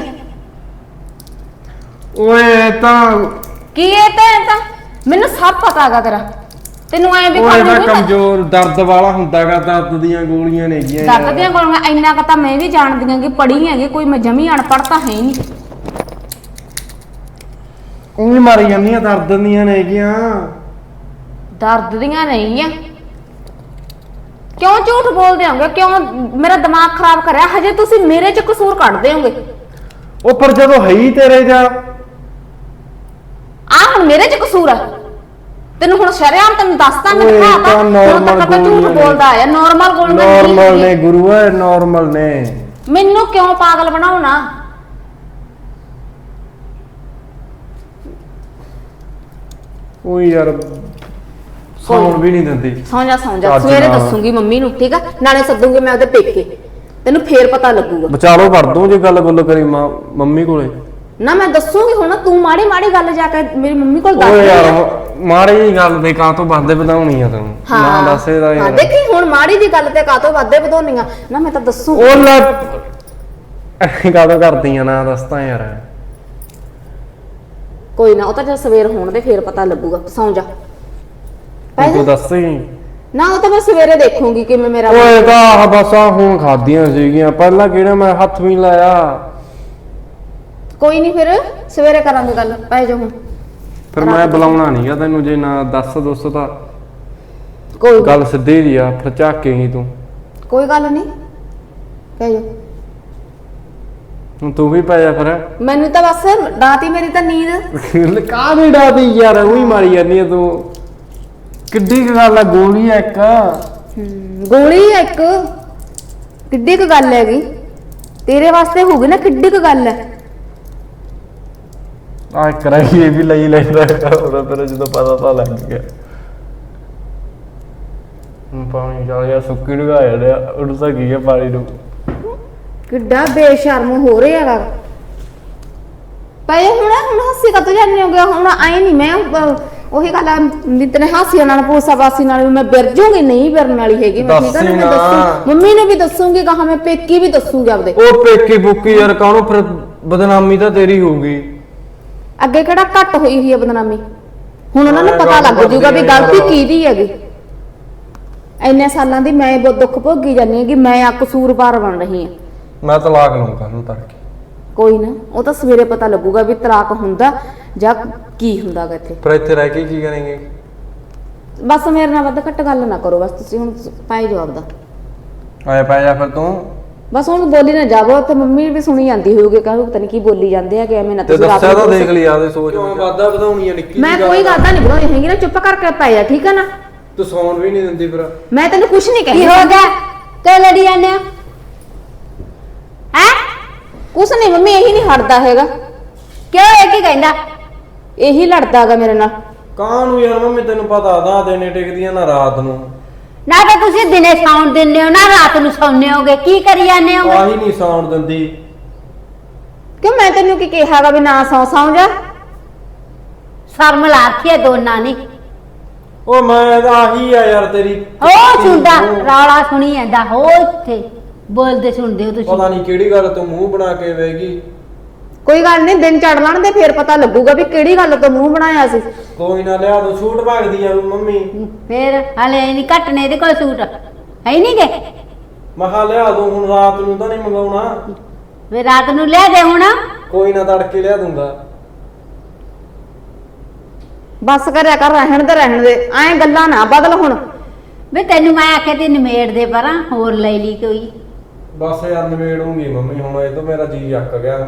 ਓਏ ਤਾਂ ਕੀ ਇਹ ਤੇ ਤਾਂ? ਮੈਨੂੰ ਸਭ ਪਤਾ ਹੈਗਾ ਤੇਰਾ। ਤੈਨੂੰ ਐ ਵੀ ਓਏ ਖਾਣੀ ਨਹੀਂ ਕਮਜ਼ੋਰ ਦਰਦ ਵਾਲਾ ਹੁੰਦਾਗਾ ਦਰਦ ਦੀਆਂ ਗੋਲੀਆਂ ਨੇਗੀਆਂ ਯਾਰ। ਦਰਦ ਦੀਆਂ ਗੋਲੀਆਂ ਇੰਨਾ ਕੁ ਤਾਂ ਮੈਂ ਵੀ ਜਾਣਦੀ ਹਾਂ ਕਿ ਪੜ੍ਹੀ ਹੈਗੀ ਕੋਈ ਮੈਂ ਜਮੀ ਅਨਪੜ੍ਹ ਤਾਂ ਹੈ ਹੀ ਨਹੀਂ। ਉਹੀ ਮਾਰੀ ਜਾਂਦੀਆਂ ਦਰਦ ਦੀਆਂ ਨੇਗੀਆਂ ਦਰਦ ਦੀਆਂ ਨਹੀਂ ਆ। ਕਿਉਂ ਝੂਠ ਬੋਲਦੇ ਹੋਗੇ? ਕਿਉਂ ਮੇਰਾ ਦਿਮਾਗ ਖਰਾਬ ਕਰਿਆ? ਹਜੇ ਤੁਸੀਂ ਮੇਰੇ ਚ ਕਸੂਰ ਕੱਢਦੇ ਹੋਗੇ। ਉਹ ਪਰ ਜਦੋਂ ਹੈ ਹੀ ਤੇਰੇ ਜਾ। ਆ ਹੁਣ ਮੇਰੇ ਚ ਕਸੂਰ ਆ। ਤੈਨੂੰ ਹੁਣ ਸ਼ਰਿਆਮ ਤੈਨੂੰ ਦੱਸਤਾ ਮੈਂ ਓਏ, ਦਿਖਾਤਾ ਤਾਂ ਹੁਣ normal ਤੱਕ ਤਾਂ ਝੂਠ ਗੋਲੀਆਂ ਨੇ। ਬੋਲਦਾ ਆ ਨਾਰਮਲ ਨਹੀਂ ਨਾਰਮਲ ਨੇ ਹੈਗੀਆਂ। ਗੁਰੂ ਹੈ ਨਾਰਮਲ ਨੇ। ਮੈਨੂੰ ਕਿਉਂ ਪਾਗਲ ਬਣਾਉਣਾ? ਉਹ ਯਾਰ ਸੌਣ ਵੀ ਨਹੀਂ ਦਿੰਦੀ। ਸੌਂ ਜਾ ਸੌਂ ਜਾ। ਚੱਜ ਸਵੇਰੇ ਨਾਲ। ਦੱਸੂਗੀ ਮੰਮੀ ਨੂੰ ਠੀਕ ਆ? ਨਾਲੇ ਸੱਦੂਗੀ ਮੈਂ ਉਹਦੇ ਪੇਕੇ। ਤੈਨੂੰ ਫੇਰ ਪਤਾ ਲੱਗੂਗਾ। ਬਚਾਲੋ ਕਰ ਦੂੰ ਜੇ ਗੱਲ ਗੁੱਲ ਕਰੀ ਮਾਂ ਮੰਮੀ ਕੋਲੇ। ਨਾ ਮੈਂ ਦੱਸੂਗੀ ਹੁਣ ਤੂੰ ਮਾੜੀ ਮਾੜੀ ਗੱਲ ਜਾ ਕੇ ਮੇਰੀ ਮੰਮੀ ਕੋਲ ਦੱਸ ਓਏ ਦੇ। ਯਾਰ ਮਾੜੀ ਜੀ ਗੱਲ ਦੇ ਕਾਂ ਤੋਂ ਵੱਧਦੇ ਵਧਾਉਣੀ ਆ ਤੈਨੂੰ? ਨਾ ਦੱਸ ਹਾਂ ਯਾਰ। ਦੇਖੀ ਹੁਣ ਮਾੜੀ ਜੀ ਗੱਲ ਤੇ ਕਾਤੋਂ ਵਾਧੇ ਵਧਾਉਣੀਆਂ ਨਾ ਮੈਂ ਤਾਂ ਦੱਸੂ। ਉਹ ਲੈ। ਕਾਦੋਂ ਕਰਦੀਆਂ ਨਾ ਦੱਸਤਾ ਯਾਰ। ਕੋਈ ਨਾ ਉਹ ਤਾਂ ਜਦ ਸਵੇਰ ਹੋਣ ਦੇ ਫੇਰ ਪਤਾ ਲੱਗੂਗਾ। ਸੌਂ ਜਾ। ਪੈ ਤੂੰ ਜਾ। ਦੱਸ ਹੀ। ਨਾ ਉਹ ਤਾਂ ਮੈਂ ਸਵੇਰੇ ਦੇਖੂੰਗੀ ਕਿਵੇਂ ਮੇਰਾ ਓਏ ਤਾਂ ਆਹ ਬਸ ਆਹ ਹੁਣ ਖਾਦੀਆਂ ਸੀਗੀਆਂ। ਪਹਿਲਾਂ ਕਿਹੜਾ ਮੈਂ ਹੱਥ ਵੀ ਨੀ ਲਾਇਆ। ਕੋਈ ਨਹੀਂ ਫਿਰ ਸਵੇਰੇ ਕਰਾਂਗੇ ਗੱਲ। ਪੈ ਜਾ ਹੁਣ। ਫਿਰ ਮੈਂ ਬੁਲਾਉਣਾ ਨਹੀਂਗਾ ਤੈਨੂੰ ਜੇ ਨਾ ਦੱਸ ਦੋਸ ਤਾਂ। ਕੋਈ ਗੱਲ ਸਿੱਧੀ ਦੀ ਆ ਫਿਰ ਝਾਕੇਂਗੀ ਤੂੰ। ਕੋਈ ਗੱਲ ਨਹੀਂ ਪੈ ਜਾ। ਹੁਣ ਤੂੰ ਵੀ ਪੈ ਜਾ ਫਿਰ। ਮੈਨੂੰ ਤਾਂ ਬਸ ਰਾਤੀ ਮੇਰੀ ਤਾਂ ਨੀਂਦ। ਕਾਹਦੀ ਡਾਦੀ ਯਾਰ ਉਹੀ ਮਾਰੀ ਜਾਂਦੀ ਆ ਤੂੰ। ਕਿੱਡੀ ਕੁ ਗੱਲ ਆ ਗੋਲੀ ਆ ਇੱਕ। ਗੋਲੀ ਆ ਇੱਕ। ਕਿੱਡੀ ਕੁ ਗੱਲ ਹੈਗੀ। ਤੇਰੇ ਵਾਸਤੇ ਹੋਊਗੀ ਨਾ ਕਿੱਡੀ ਕੁ ਗੱਲ। ਹੈ ਆ ਕਰਾਈ ਇਹ ਵੀ ਲਈ ਲੈਂਦਾ ਉਹਦਾ ਫਿਰ ਜਦੋਂ ਪਤਾ ਤਾਂ ਲੱਗ ਗਿਆ। ਹੁਣ ਪਾਣੀ ਚੱਲ ਗਿਆ ਸੁੱਕੀ ਢਗਾਇਆ ਲਿਆ ਉੜ ਤਾਂ ਕੀ ਹੈ ਪਾਣੀ ਨੂੰ। ਕਿੱਡਾ ਬੇਸ਼ਰਮ ਹੋ ਰਿਹਾ ਹੈਗਾ। ਪਏ ਹੁਣ ਹੁਣ ਹੱਸੀ ਕਦੋਂ ਜਾਂਦੇ ਹੋਗੇ? ਹੁਣ ਆਏ ਨਹੀਂ ਮੈਂ ਅਹ, ਉਹੀ ਗੱਲ ਆ ਤੇਰੇ ਹਾਸੀ ਨਾਲ ਪੂਸਾ ਬਾਸੀ ਨਾਲ ਵੀ ਮੈਂ ਬਿਰ ਜੂਗੀ ਨਹੀਂ ਬਿਰਨ ਵਾਲੀ ਹੈਗੀ ਮੈਂ ਠੀਕ ਆ ਨਾ ਦੱਸੀ ਮੈਂ ਨਾ। ਦੱਸੂ ਮੰਮੀ ਨੂੰ ਵੀ ਦੱਸੂਗੀ ਕਹਾ ਮੈਂ ਪੇਕੀ ਵੀ ਦੱਸੂਗੀ ਆਪਦੇ। ਉਹ ਪੇਕੀ ਬੁੱਕੀ ਯਾਰ ਕਾਹਨੂੰ ਫਿਰ ਬਦਨਾਮੀ ਤਾਂ ਤੇਰੀ ਹੋਊਗੀ। ਅੱਗੇ ਕਿਹੜਾ ਘੱਟ ਹੋਈ ਹੋਈ ਹੈ ਬਦਨਾਮੀ? ਹੁਣ ਉਹਨਾਂ ਨੂੰ ਪਤਾ ਲੱਗ ਜੂਗਾ ਵੀ ਗਲਤੀ। ਕਿਹਦੀ ਹੈਗੀ। ਇੰਨੇ ਸਾਲਾਂ ਦੀ ਮੈਂ ਬਹੁਤ ਦੁੱਖ ਭੋਗੀ ਜਾਂਦੀ ਹਾਂ ਕਿ ਮੈਂ ਆ ਕਸੂਰਵਾਰ ਬਣ ਰਹੀ ਹਾਂ ਮੈਂ ਤਲਾਕ ਲਊਂਗਾ ਉਹਨੂੰ ਤੜਕੇ। ਕੋਈ ਨਾ ਉਹ ਤਾਂ ਸਵੇਰੇ ਪਤਾ ਲੱਗੂਗਾ ਵੀ ਤਲਾਕ ਹੁੰਦਾ। ਜਾਂ ਕੀ ਹੁੰਦਾਗਾ ਇੱਥੇ? ਪਰ ਇੱਥੇ ਰਹਿ ਕੇ ਕੀ ਕਰਾਂਗੇ ਬਸ ਮੇਰੇ ਨਾਲ ਵੱਧ ਘੱਟ ਗੱਲ ਨਾ ਕਰੋ ਬਸ ਤੁਸੀਂ ਹੁਣ ਪਾਈ ਜਵਾਬ ਦਾ। ਆਏ ਪੈ ਜਾ ਫਿਰ ਤੂੰ। ਬਸ ਹੁਣ ਬੋਲੀ ਨਾ ਜਾਵੋ ਤੇ ਮੰਮੀ ਵੀ ਸੁਣੀ ਜਾਂਦੀ ਹੋਊਗੀ ਕਹੋ ਪਤਾ ਨਹੀਂ ਕੀ ਬੋਲੀ ਜਾਂਦੇ ਆ ਕਿ ਐਵੇਂ ਨਾ ਤੇ ਤੁਸੀਂ ਰਾਤ ਦੱਸਿਆ ਨੂੰ ਤਾਂ ਦੇਖ ਲਈ ਆਦੇ ਸੋਚ ਕਿਉਂ ਵਾਦਾ ਵਧਾਉਣੀ ਆ ਨਿੱਕੀ ਮੈਂ ਕੋਈ ਗੱਲ ਤਾਂ ਨਹੀਂ ਬਣਾਉਣੀ ਹੈਗੀ ਨਾ ਚੁੱਪ ਕਰਕੇ ਪੈ ਜਾ ਠੀਕ ਹੈ ਨਾ? ਤੂੰ ਸੌਣ ਵੀ ਨਹੀਂ ਦਿੰਦੀ ਫਿਰ। ਮੈਂ ਤੈਨੂੰ ਕੁਝ ਨਹੀਂ ਕੀ ਕਹਿੰਦੀ ਹੋ ਗਿਆ? ਤੇ ਲੜੀ ਜਾਂਦੇ ਆ ਹੈ? ਕੁਛ ਨਹੀਂ ਮੰਮੀ ਇਹੀ ਨਹੀਂ ਹਟਦਾ ਹੈਗਾ। ਕਿਉਂ ਇਹ ਕੀ ਕਹਿੰਦਾ? ਇਹੀ ਲੜਦਾਗਾ ਮੇਰੇ ਨਾਲ। ਕਾਂ ਨੂੰ ਯਾਰ ਮੰਮੀ ਤੈਨੂੰ ਪਤਾ ਦਾ ਦਿਨੇ ਟਿਕਦੀਆਂ ਨਾ ਰਾਤ ਨੂੰ। ਨਾ ਤਾਂ ਤੁਸੀਂ ਦਿਨੇ ਸੌਣ ਦਿੰਦੇ ਹੋ ਨਾ ਰਾਤ ਨੂੰ ਸੌਂਦੇ ਹੋਗੇ। ਕੀ ਕਰੀ ਜਾਂਦੇ ਹੋ ਆਹੀ ਨਹੀਂ ਸੌਣ ਦਿੰਦੀ। ਕਿਉਂ ਮੈਂ ਤੈਨੂੰ ਕੀ ਕਿਹਾਗਾ ਵੀ ਨਾ ਸੌ ਸੌਂ ਜਾ। ਸ਼ਰਮ ਲਾਤੀ ਹੈ ਦੋਨਾਂ ਨੇ। ਉਹ ਮੈਂ ਤਾਂ ਆਹੀ ਆ ਯਾਰ ਤੇਰੀ ਉਹ ਸੁਣਦਾ ਰਾਲਾ ਸੁਣੀ ਜਾਂਦਾ ਹੋ ਇੱਥੇ। ਬੋਲਦੇ ਸੁਣਦੇ ਹੋ ਤੁਸੀਂ। ਪਤਾ ਨਹੀਂ ਕਿਹੜੀ ਗੱਲ ਤੂੰ ਮੂੰਹ ਬਣਾ ਕੇ ਵੇਗੀ। ਕੋਈ ਗੱਲ ਨਹੀਂ ਦਿਨ ਚੜ ਲੈਣ ਦੇ ਫੇਰ ਪਤਾ ਲੱਗੂਗਾ ਵੀ ਕਿਹੜੀ ਗੱਲ ਤੋਂ ਮੂੰਹ ਬਣਾਇਆ ਸੀ। ਕੋਈ ਨਾ ਲਿਆ ਦੋ ਛੂਟ ਭਾਗਦੀ ਆ ਮੰਮੀ। ਫੇਰ ਹਲੇ ਨਹੀਂ ਘਟਨੇ ਇਹਦੇ ਕੋਲ ਸੂਟ। ਹੈ ਨਹੀਂ ਗੇ? ਮਹਾ ਲਿਆ ਦੋ ਹੁਣ ਰਾਤ ਨੂੰ ਤਾਂ ਨਹੀਂ ਮੰਗਾਉਣਾ। ਵੇ ਰਾਤ ਨੂੰ ਲਿਆ ਦੇ ਹੁਣ। ਕੋਈ ਨਾ ਤੜਕੇ ਲਿਆ ਦੂੰਗਾ। ਬਸ ਕਰਿਆ ਕਰ ਰਹਿਣ ਦੇ ਰਹਿਣ ਦੇ। ਐਂ ਗੱਲਾਂ ਨਾ ਬਦਲ ਹੁਣ। ਵੇ ਤੈਨੂੰ ਮੈਂ ਆਖਿਆ ਤੇ ਨਿਮੇੜ ਦੇ ਪਰਾਂ ਹੋਰ ਲੈ ਲਈ ਕੋਈ। ਬਸ ਯਾਰ ਨਵੇੜੂਗੀ ਮੰਮੀ ਹੁਣ ਇਹ ਤੋਂ ਮੇਰਾ ਜੀ ਅੱਕ ਗਿਆ।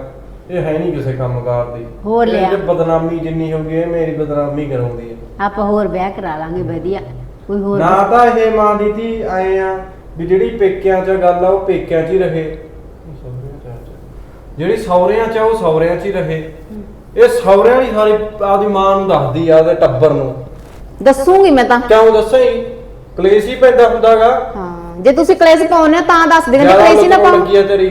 ਇਹ ਹੈ ਨਹੀਂ ਕਿਸੇ ਕੰਮਕਾਰ ਦੀ। ਹੋਰ ਲਿਆ। ਜੇ ਬਦਨਾਮੀ ਜਿੰਨੀ ਹੋ ਗਈ ਇਹ ਮੇਰੀ ਬਦਨਾਮੀ ਕਰਾਉਂਦੀ ਹੈ। ਆਪਾਂ ਹੋਰ ਵਿਆਹ ਕਰਾ ਲਾਂਗੇ ਵਧੀਆ। ਕੋਈ ਹੋਰ ਨਾ ਤਾਂ ਇਹ ਮਾਂ ਦੀ ਧੀ ਆਏ ਆ ਵੀ ਜਿਹੜੀ ਪੇਕਿਆਂ 'ਚ ਗੱਲ ਆ ਉਹ ਪੇਕਿਆਂ 'ਚ ਹੀ ਰਹੇ। ਜਿਹੜੀ ਸਹੁਰਿਆਂ 'ਚ ਆ ਉਹ ਸਹੁਰਿਆਂ 'ਚ ਹੀ ਰਹੇ। ਇਹ ਸਹੁਰਿਆਂ ਦੀ ਸਾਰੀ ਆਪਦੀ ਮਾਂ ਨੂੰ ਦੱਸਦੀ ਆ ਉਹਦੇ ਟੱਬਰ ਨੂੰ। ਦੱਸੂਗੀ ਮੈਂ ਤਾਂ। ਕਿਉਂ ਦੱਸਾਂ? ਹੀ ਕਲੇਸ਼ ਹੀ ਪੈਂਦਾ ਹੁੰਦਾਗਾ। ਹਾਂ ਜੇ ਤੁਸੀਂ ਕਲੇਸ਼ ਪਾਉਨੇ ਹੋ ਤਾਂ ਦੱਸ ਦੇਣਾ ਕਲੇਸ਼ ਹੀ ਨਾ ਪਾਉ ਲੱਗੀ ਆ ਤੇਰੀ।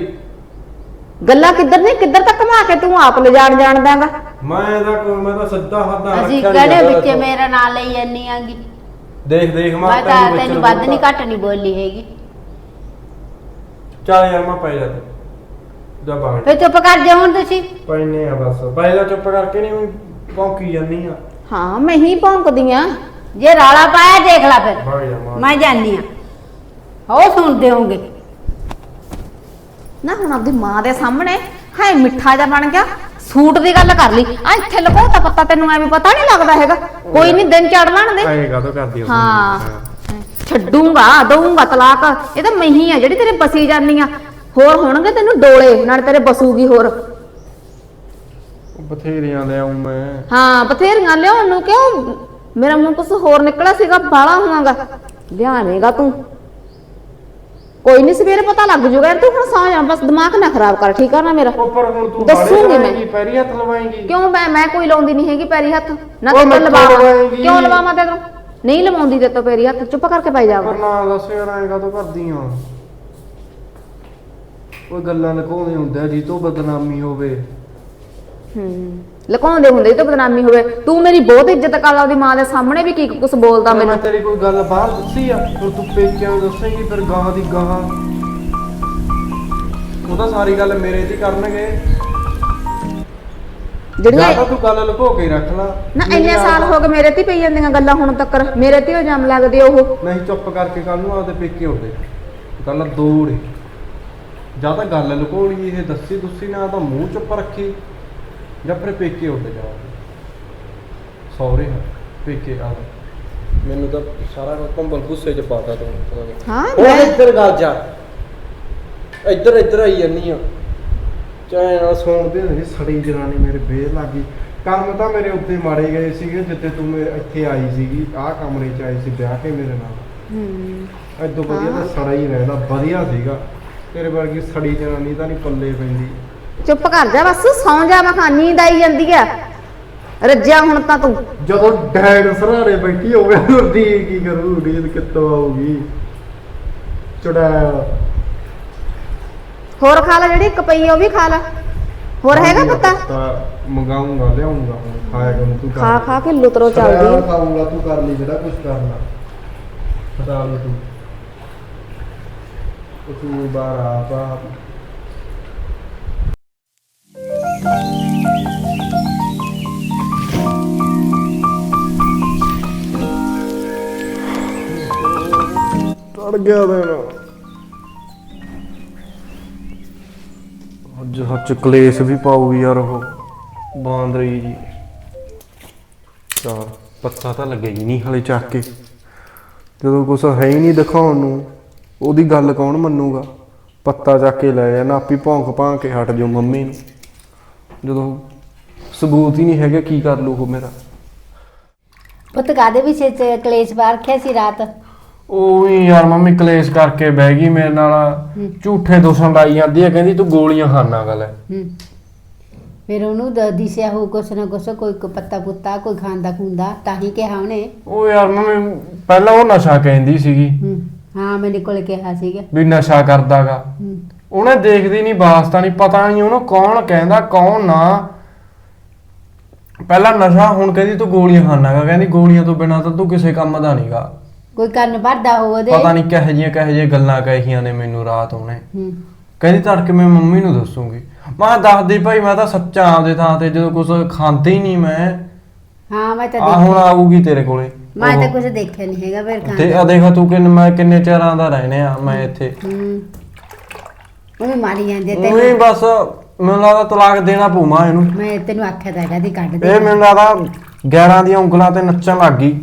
ਗੱਲਾਂ ਕਿੱਧਰ ਨੇ? ਕਿੱਧਰ ਤੱਕ ਮਾ ਕੇ ਤੂੰ ਆਪ ਲਿਜਾਣ ਜਾਣਦਾਗਾ? ਮੈਂ ਇਹਦਾ ਕੋਈ ਮੈਂ ਤਾਂ ਸਿੱਧਾ ਹੱਦਾਂ ਅਸੀਂ ਰੱਖਿਆ ਕਿਹੜੇ ਜਾਂਦਾ ਵਿੱਚ ਇੱਥੋਂ। ਮੇਰਾ ਨਾਂ ਲਈ ਜੰਨੀ ਆਂਗੀ। ਦੇਖ ਦੇਖ ਮਾਂ ਮੈਂ ਤਾਂ ਤੈਨੂੰ ਵੱਧ ਨਹੀਂ ਘੱਟ ਨਹੀਂ ਬੋਲੀ ਹੈਗੀ। ਚੱਲ ਯਾਰ ਮੈਂ ਪੈ ਜਾ ਤੂੰ। ਜਾ ਬਾਹਰ। ਚੁੱਪ ਕਰ ਜਾ ਹੁਣ ਤੁਸੀਂ। ਪੈਨੇ ਆ ਬਸ। ਪੈ ਜਾ ਚੁੱਪ ਕਰਕੇ ਨਹੀਂ ਭੌਂਕੀ ਜਾਂਦੀ ਆ। ਹਾਂ ਮੈਂ ਹੀ ਭੌਂਕਦੀ ਆ। ਜੇ ਰਾਲਾ ਪਾਇਆ ਦੇਖ ਲੈ ਫਿਰ। ਬਾਹਰ ਜਾ ਮਾਂ ਮੈਂ ਜਾਣੀ ਆ। ਹੋ ਸੁਣਦੇ ਹੋਗੇ ਨਾ ਹੁਣ ਆਪਦੀ ਮਾਂ ਦੇ ਸਾਹਮਣੇ ਹਾਏ ਮਿੱਠਾ ਜਿਹਾ ਬਣ ਗਿਆ ਸੂਟ ਦੀ ਗੱਲ ਕਰ ਲਈ। ਆ ਇੱਥੇ ਲਗਾਉਤਾ ਪਤਾ ਤੈਨੂੰ ਐਵੇਂ ਪਤਾ ਨਹੀਂ ਲੱਗਦਾ ਹੈਗਾ। ਕੋਈ ਨਹੀਂ ਦਿਨ ਚੜ ਲੈਣ ਦੇ ਐਂ ਕਾਹਤੋਂ ਕਰਦੀ ਆ ਤੂੰ? ਹਾਂ। ਛੱਡੂਗਾ ਦਊਂਗਾ ਤਲਾਕ। ਇਹ ਤਾਂ ਮੈਂ ਹੀ ਆ ਜਿਹੜੀ ਤੇਰੇ ਬਸੀ ਜਾਂਦੀ ਆ। ਹੋਰ ਹੋਣਗੇ ਤੈਨੂੰ ਡੋਲੇ ਨਾਲ ਤੇਰੇ ਬਸੂਗੀ ਹੋਰ। ਬਥੇਰੀਆਂ ਲੈ ਆਉਂ ਮੈਂ। ਹਾਂ ਬਥੇਰੀਆਂ ਲਿਆਉਣ ਨੂੰ ਕਿਉਂ? ਮੇਰਾ ਮੂੰਹ ਕੁਛ ਹੋਰ ਨਿਕਲਿਆ ਸੀਗਾ ਬਾਲਾ ਹੋਵਾਂਗਾ। ਲਿਆਵੇਂਗਾ ਤੂੰ। ਕੋਈ ਨਹੀਂ ਸਵੇਰੇ ਪਤਾ ਲੱਗ ਜੂਗਾ। ਯਾਰ ਤੂੰ ਹੁਣ ਸੌ ਜਾ ਬਸ ਦਿਮਾਗ ਨਾ ਖਰਾਬ ਕਰ ਠੀਕ ਆ ਨਾ ਮੇਰਾ? ਉੱਪਰ ਹੁਣ ਤੂੰ ਦੱਸੂਗੀ ਮੈਂ। ਪੈਰੀ ਹੱਥ ਲਵਾਏਂਗੀ। ਕਿਉਂ ਮੈਂ ਮੈਂ ਕੋਈ ਲਾਉਂਦੀ ਨਹੀਂ ਹੈਗੀ ਪੈਰੀ ਹੱਥ। ਨਾ ਤੇ ਲਵਾਵਾਂ। ਕਿਉਂ ਲਵਾਵਾਂ ਤੈਨੂੰ ਨਹੀਂ ਲਵਾਉਂਦੀ ਤੇ ਤੋਂ ਪੈਰੀ ਹੱਥ। ਚੁੱਪ ਕਰਕੇ ਪੈ ਜਾ ਪਰ ਨਾ ਦੱਸ ਯਾਰ ਐਂ ਕਾਹਤੋਂ ਕਰਦੀ ਆ? ਉਹ ਗੱਲਾਂ ਲੁਕਾਉਂਦੇ ਹੁੰਦੇ ਜੀ ਤੋਂ ਬਦਨਾਮੀ ਹੋਵੇ। ਹੂੰ। ਲਕਾਉਂਦੇ ਹੁੰਦੇ ਤੇ ਬਦਨਾਮੀ ਹੋਵੇ। ਤੂੰ ਮੇਰੀ ਬਹੁਤ ਇੱਜ਼ਤ ਕਰਦਾ ਉਹਦੀ ਮਾਂ ਦੇ ਸਾਹਮਣੇ ਵੀ ਕੀ ਕੁਝ ਬੋਲਦਾ ਮੈਂ ਮੈਨੂੰ ਤੇਰੀ ਕੋਈ ਗੱਲ ਬਾਹਰ ਦੱਸੀ ਆ? ਫਿਰ ਤੂੰ ਪੇਕਿਆਂ ਨੂੰ ਦੱਸੇਂਗੀ ਫਿਰ ਗਾਹਾਂ ਦੀ ਗਾਹਾਂ ਉਹ ਤਾਂ ਸਾਰੀ ਗੱਲ ਮੇਰੇ ਤੇ ਹੀ ਕਰਨਗੇ। ਜਿਹੜੀਆਂ ਜਾਂ ਤਾਂ ਤੂੰ ਗੱਲ ਲੁਕੋ ਕੇ ਹੀ ਰੱਖ ਲਾ। ਨਾ ਇੰਨੇ ਸਾਲ ਹੋ ਗਏ ਮੇਰੇ ਤੇ ਹੀ ਪਈ ਜਾਂਦੀਆਂ ਗੱਲਾਂ ਹੁਣ ਤੱਕ ਮੇਰੇ ਤੇ ਹੀ ਇਲਜ਼ਾਮ ਲੱਗਦੇ ਉਹ। ਨਹੀਂ ਚੁੱਪ ਕਰਕੇ ਕੱਲ ਨੂੰ ਆਪਦੇ ਪੇਕੇ ਹੁੰਦੇ ਗੱਲ ਦੋੜੇ ਜਾਂ ਤਾਂ ਗੱਲ ਲੁਕੋਣੀ ਇਹ ਦੱਸੀ ਦੁੱਸੀ ਨਾ ਤਾਂ ਮੂੰਹ ਚੁੱਪ ਰੱਖੀ। ਜਾਂ ਫਿਰ ਪੇਕੇ ਹੁੰਦੇ ਜਾ। ਸੌਰੇ ਪੇਕੇ ਆ। ਮੈਨੂੰ ਤਾਂ ਸਾਰਾ ਕੰਬਲ ਗੁੱਸੇ ਚ ਪਾਤਾ ਤੂੰ ਹਾਂ ਉਹ ਮੈਂ ਇੱਧਰ ਗੱਲ ਜਾ। ਇੱਧਰ ਇੱਧਰ ਆਈ ਜਾਨੀ ਆ। ਚਾਹੇ ਨਾਲ ਸੁਣਦੇ ਨਹੀਂ ਸੜੀ ਜਨਾਨੀ ਮੇਰੇ ਬੇਰ ਲੱਗੀ ਕੰਮ ਤਾਂ ਮੇਰੇ ਉੱਤੇ ਮਾਰੇ ਗਏ ਸੀਗੇ ਜਿੱਤੇ ਤੂੰ ਮੇਰੇ ਇੱਥੇ ਆਈ ਸੀਗੀ। ਆਹ ਕਮਰੇ ਚ ਆਈ ਸੀ ਵਿਆਹ ਕੇ ਮੇਰੇ ਨਾਲ। ਹੂੰ। ਐਦੋਂ ਵਧੀਆ ਤਾਂ ਸੜਾ ਹੀ ਰਹਿੰਦਾ ਵਧੀਆ ਸੀਗਾ। ਤੇਰੇ ਵਰਗੀ ਸੜੀ ਜਨਾਨੀ ਤਾਂ ਨਹੀਂ ਪੱਲੇ ਪੈਂਦੀ। ਚੁੱਪ ਕਰ ਜਾ ਬਸ ਸੌਂ ਜਾ ਮੈਂ ਕਿਹਾ ਨੀਂਦ ਆਈ ਜਾਂਦੀ ਆ। ਰੱਜਿਆ ਹੁਣ ਤਾਂ ਤੂੰ। ਜਦੋਂ ਡੈਡ ਸਰਾਰੇ ਬੈਠੀ ਹੋਵੇ ਉਹਦੀ ਕੀ ਕਰੂ ਨੀਂਦ ਕਿੱਥੋਂ ਆਊਗੀ? ਚੁੜੈਲ ਹੋਰ ਖਾ ਲੈ ਜਿਹੜੀ ਇੱਕ ਪਈ ਆ ਉਹ ਵੀ ਖਾ ਲੈ। ਹੋਰ ਹੈਗਾ ਪਤਾ? ਤਾਂ ਮੰਗਾਉਂਗਾ ਲਿਆਉਂਗਾ ਹੁਣ ਖਾਇਆ ਕਰੂੰ ਤੂੰ ਖਾ ਖਾ ਕੇ ਲੁਤਰੋ ਚੱਲਦੀ ਆ। ਖਾਊਂਗਾ ਤੂੰ ਕਰ ਲਈ ਜਿਹੜਾ ਕੁਝ ਕਰਨਾ। ਪਤਾ ਲੈ ਤੂੰ। ਉਹ ਤੂੰ ਬਾਹਰ ਆ ਪਾ ਤੜ ਗਿਆ ਦੇਣਾ ਅੱਜ ਸੱਚ ਕਲੇਸ਼ ਵੀ ਪਾਊਗੀ ਯਾਰ ਉਹ। ਬਾਂਦ ਰਹੀ ਜੀ। ਚਾਰ, ਪੱਤਾ ਤਾਂ ਲੱਗੇਗੀ ਨਹੀਂ ਹਲੇ ਚੱਕ ਕੇ। ਜਦੋਂ ਕੁਛ ਹੈ ਹੀ ਨਹੀਂ ਦਿਖਾਉਣ ਨੂੰ, ਉਹਦੀ ਗੱਲ ਕੌਣ ਮੰਨੂਗਾ? ਪੱਤਾ ਚੱਕ ਕੇ ਲੈ ਜਾਣਾ ਆਪੀ ਭੌਂਕ ਭਾਂਕ ਕੇ ਹਟ ਜਾਊ ਮੰਮੀ ਨੂੰ। ਜਦੋਂ ਸਬੂਤ ਹੀ ਨਹੀਂ ਹੈਗਾ ਕੀ ਕਰ ਲੂ ਉਹ ਮੇਰਾ। ਪੁੱਤ ਕਾਦੇ ਵੀ ਸੇ ਕਲੇਸ਼ ਬਾਹਰ ਰੱਖਿਆ ਸੀ ਰਾਤ? ਉਹ ਵੀ ਯਾਰ ਮੰਮੀ ਕਲੇਸ਼ ਕਰਕੇ ਬਹਿ ਗਈ ਮੇਰੇ ਨਾਲ। ਝੂਠੇ ਦੋਸ਼ਾਂ ਲਾਈ ਜਾਂਦੀ ਹੈ ਕਹਿੰਦੀ ਤੂੰ ਗੋਲੀਆਂ ਖਾਣਾ ਗੱਲ। ਹੈ। ਹੂੰ ਫਿਰ ਉਹਨੂੰ ਦ- ਦਿਸਿਆ ਹੋ ਕੁਛ ਨਾ ਕੁਛ ਕੋਈ ਕੋ ਪੱਤਾ ਪੁੱਤਾ ਕੋਈ ਖਾਂਦਾ ਖੁੰਦਾ ਤਾਂ ਹੀ ਕਿਹਾ ਉਹਨੇ। ਉਹ ਯਾਰ ਮੰਮੀ ਪਹਿਲਾਂ ਉਹ ਨਸ਼ਾ ਕਹਿੰਦੀ ਸੀਗੀ। ਹੂੰ। ਹਾਂ ਮੇਰੇ ਕੋਲ ਕਿਹਾ ਸੀਗਾ। ਵੀ ਨਸ਼ਾ ਕਰਦਾਗਾ ਹੂੰ। ਉਹਨੇ ਦੇਖਦੀ ਨਹੀਂ ਵਾਸਤਾ ਨਹੀਂ ਪਤਾ ਨਹੀਂ ਉਹਨੂੰ ਕੌਣ ਕਹਿੰਦਾ ਕੌਣ ਨਾ। ਪਹਿਲਾਂ ਨਸ਼ਾ ਹੁਣ ਕਹਿੰਦੀ ਤੂੰ ਗੋਲੀਆਂ ਖਾਣਾਗਾ ਕਹਿੰਦੀ ਗੋਲੀਆਂ ਤੋਂ ਬਿਨਾ ਤਾਂ ਤੂੰ ਕਿਸੇ ਕੰਮ ਦਾ ਨਹੀਂਗਾ ਕੋਈ ਕੰਨ ਭਰਦਾ ਹੋ ਉਹਦੇ? ਪਤਾ ਨਹੀਂ ਕਿਹੋ ਜਿਹੀਆਂ ਕਿਹੋ ਜਿਹੀਆਂ ਗੱਲਾਂ ਕਹੀਆਂ ਨੇ ਮੈਨੂੰ ਰਾਤ ਉਹਨੇ। ਹੂੰ। ਕਹਿੰਦੀ ਤੜਕੇ ਮੈਂ ਮੰਮੀ ਨੂੰ ਦੱਸੂਗੀ। ਮੈਂ ਦੱਸਦੀ ਭਾਈ ਮੈਂ ਤਾਂ ਸੱਚਾ ਆਪਦੇ ਥਾਂ ਤੇ ਜਦੋਂ ਕੁਝ ਖਾਂਦੇ ਹੀ ਨਹੀਂ ਮੈਂ। ਹਾਂ ਮੈਂ ਤਾਂ ਆ ਹੁਣ ਆਊਗੀ ਤੇਰੇ ਕੋਲੇ। ਮੈਂ ਤਾਂ। ਕੁਝ ਦੇਖਿਆ ਨਹੀਂ ਹੈਗਾ ਫਿਰ ਤੇ ਆ ਦੇਖ ਤੂੰ ਕਿੰਨ ਮੈਂ ਕਿੰਨੇ ਚਿਰਾਂ ਦਾ ਰਹਿਣੇ ਆ ਮੈਂ ਇੱਥੇ। ਹੂੰ। ਉਹ ਵੀ ਮਾਰੀ ਜਾਂਦੇ ਉਹੀ ਤੇ ਬਸ ਮੈਨੂੰ ਲੱਗਦਾ ਤਲਾਕ ਦੇਣਾ ਪਊਮਾ ਇਹਨੂੰ। ਮੈਂ ਤੈਨੂੰ ਆਖਿਆ ਤਾਂ ਹੈਗਾ ਦੀ ਕੱਢ ਦੇ। ਇਹ ਮੈਨੂੰ ਲੱਗਦਾ 11 ਦੀਆਂ ਉਂਗਲਾਂ ਤੇ ਨੱਚਣ ਲੱਗ ਗਈ।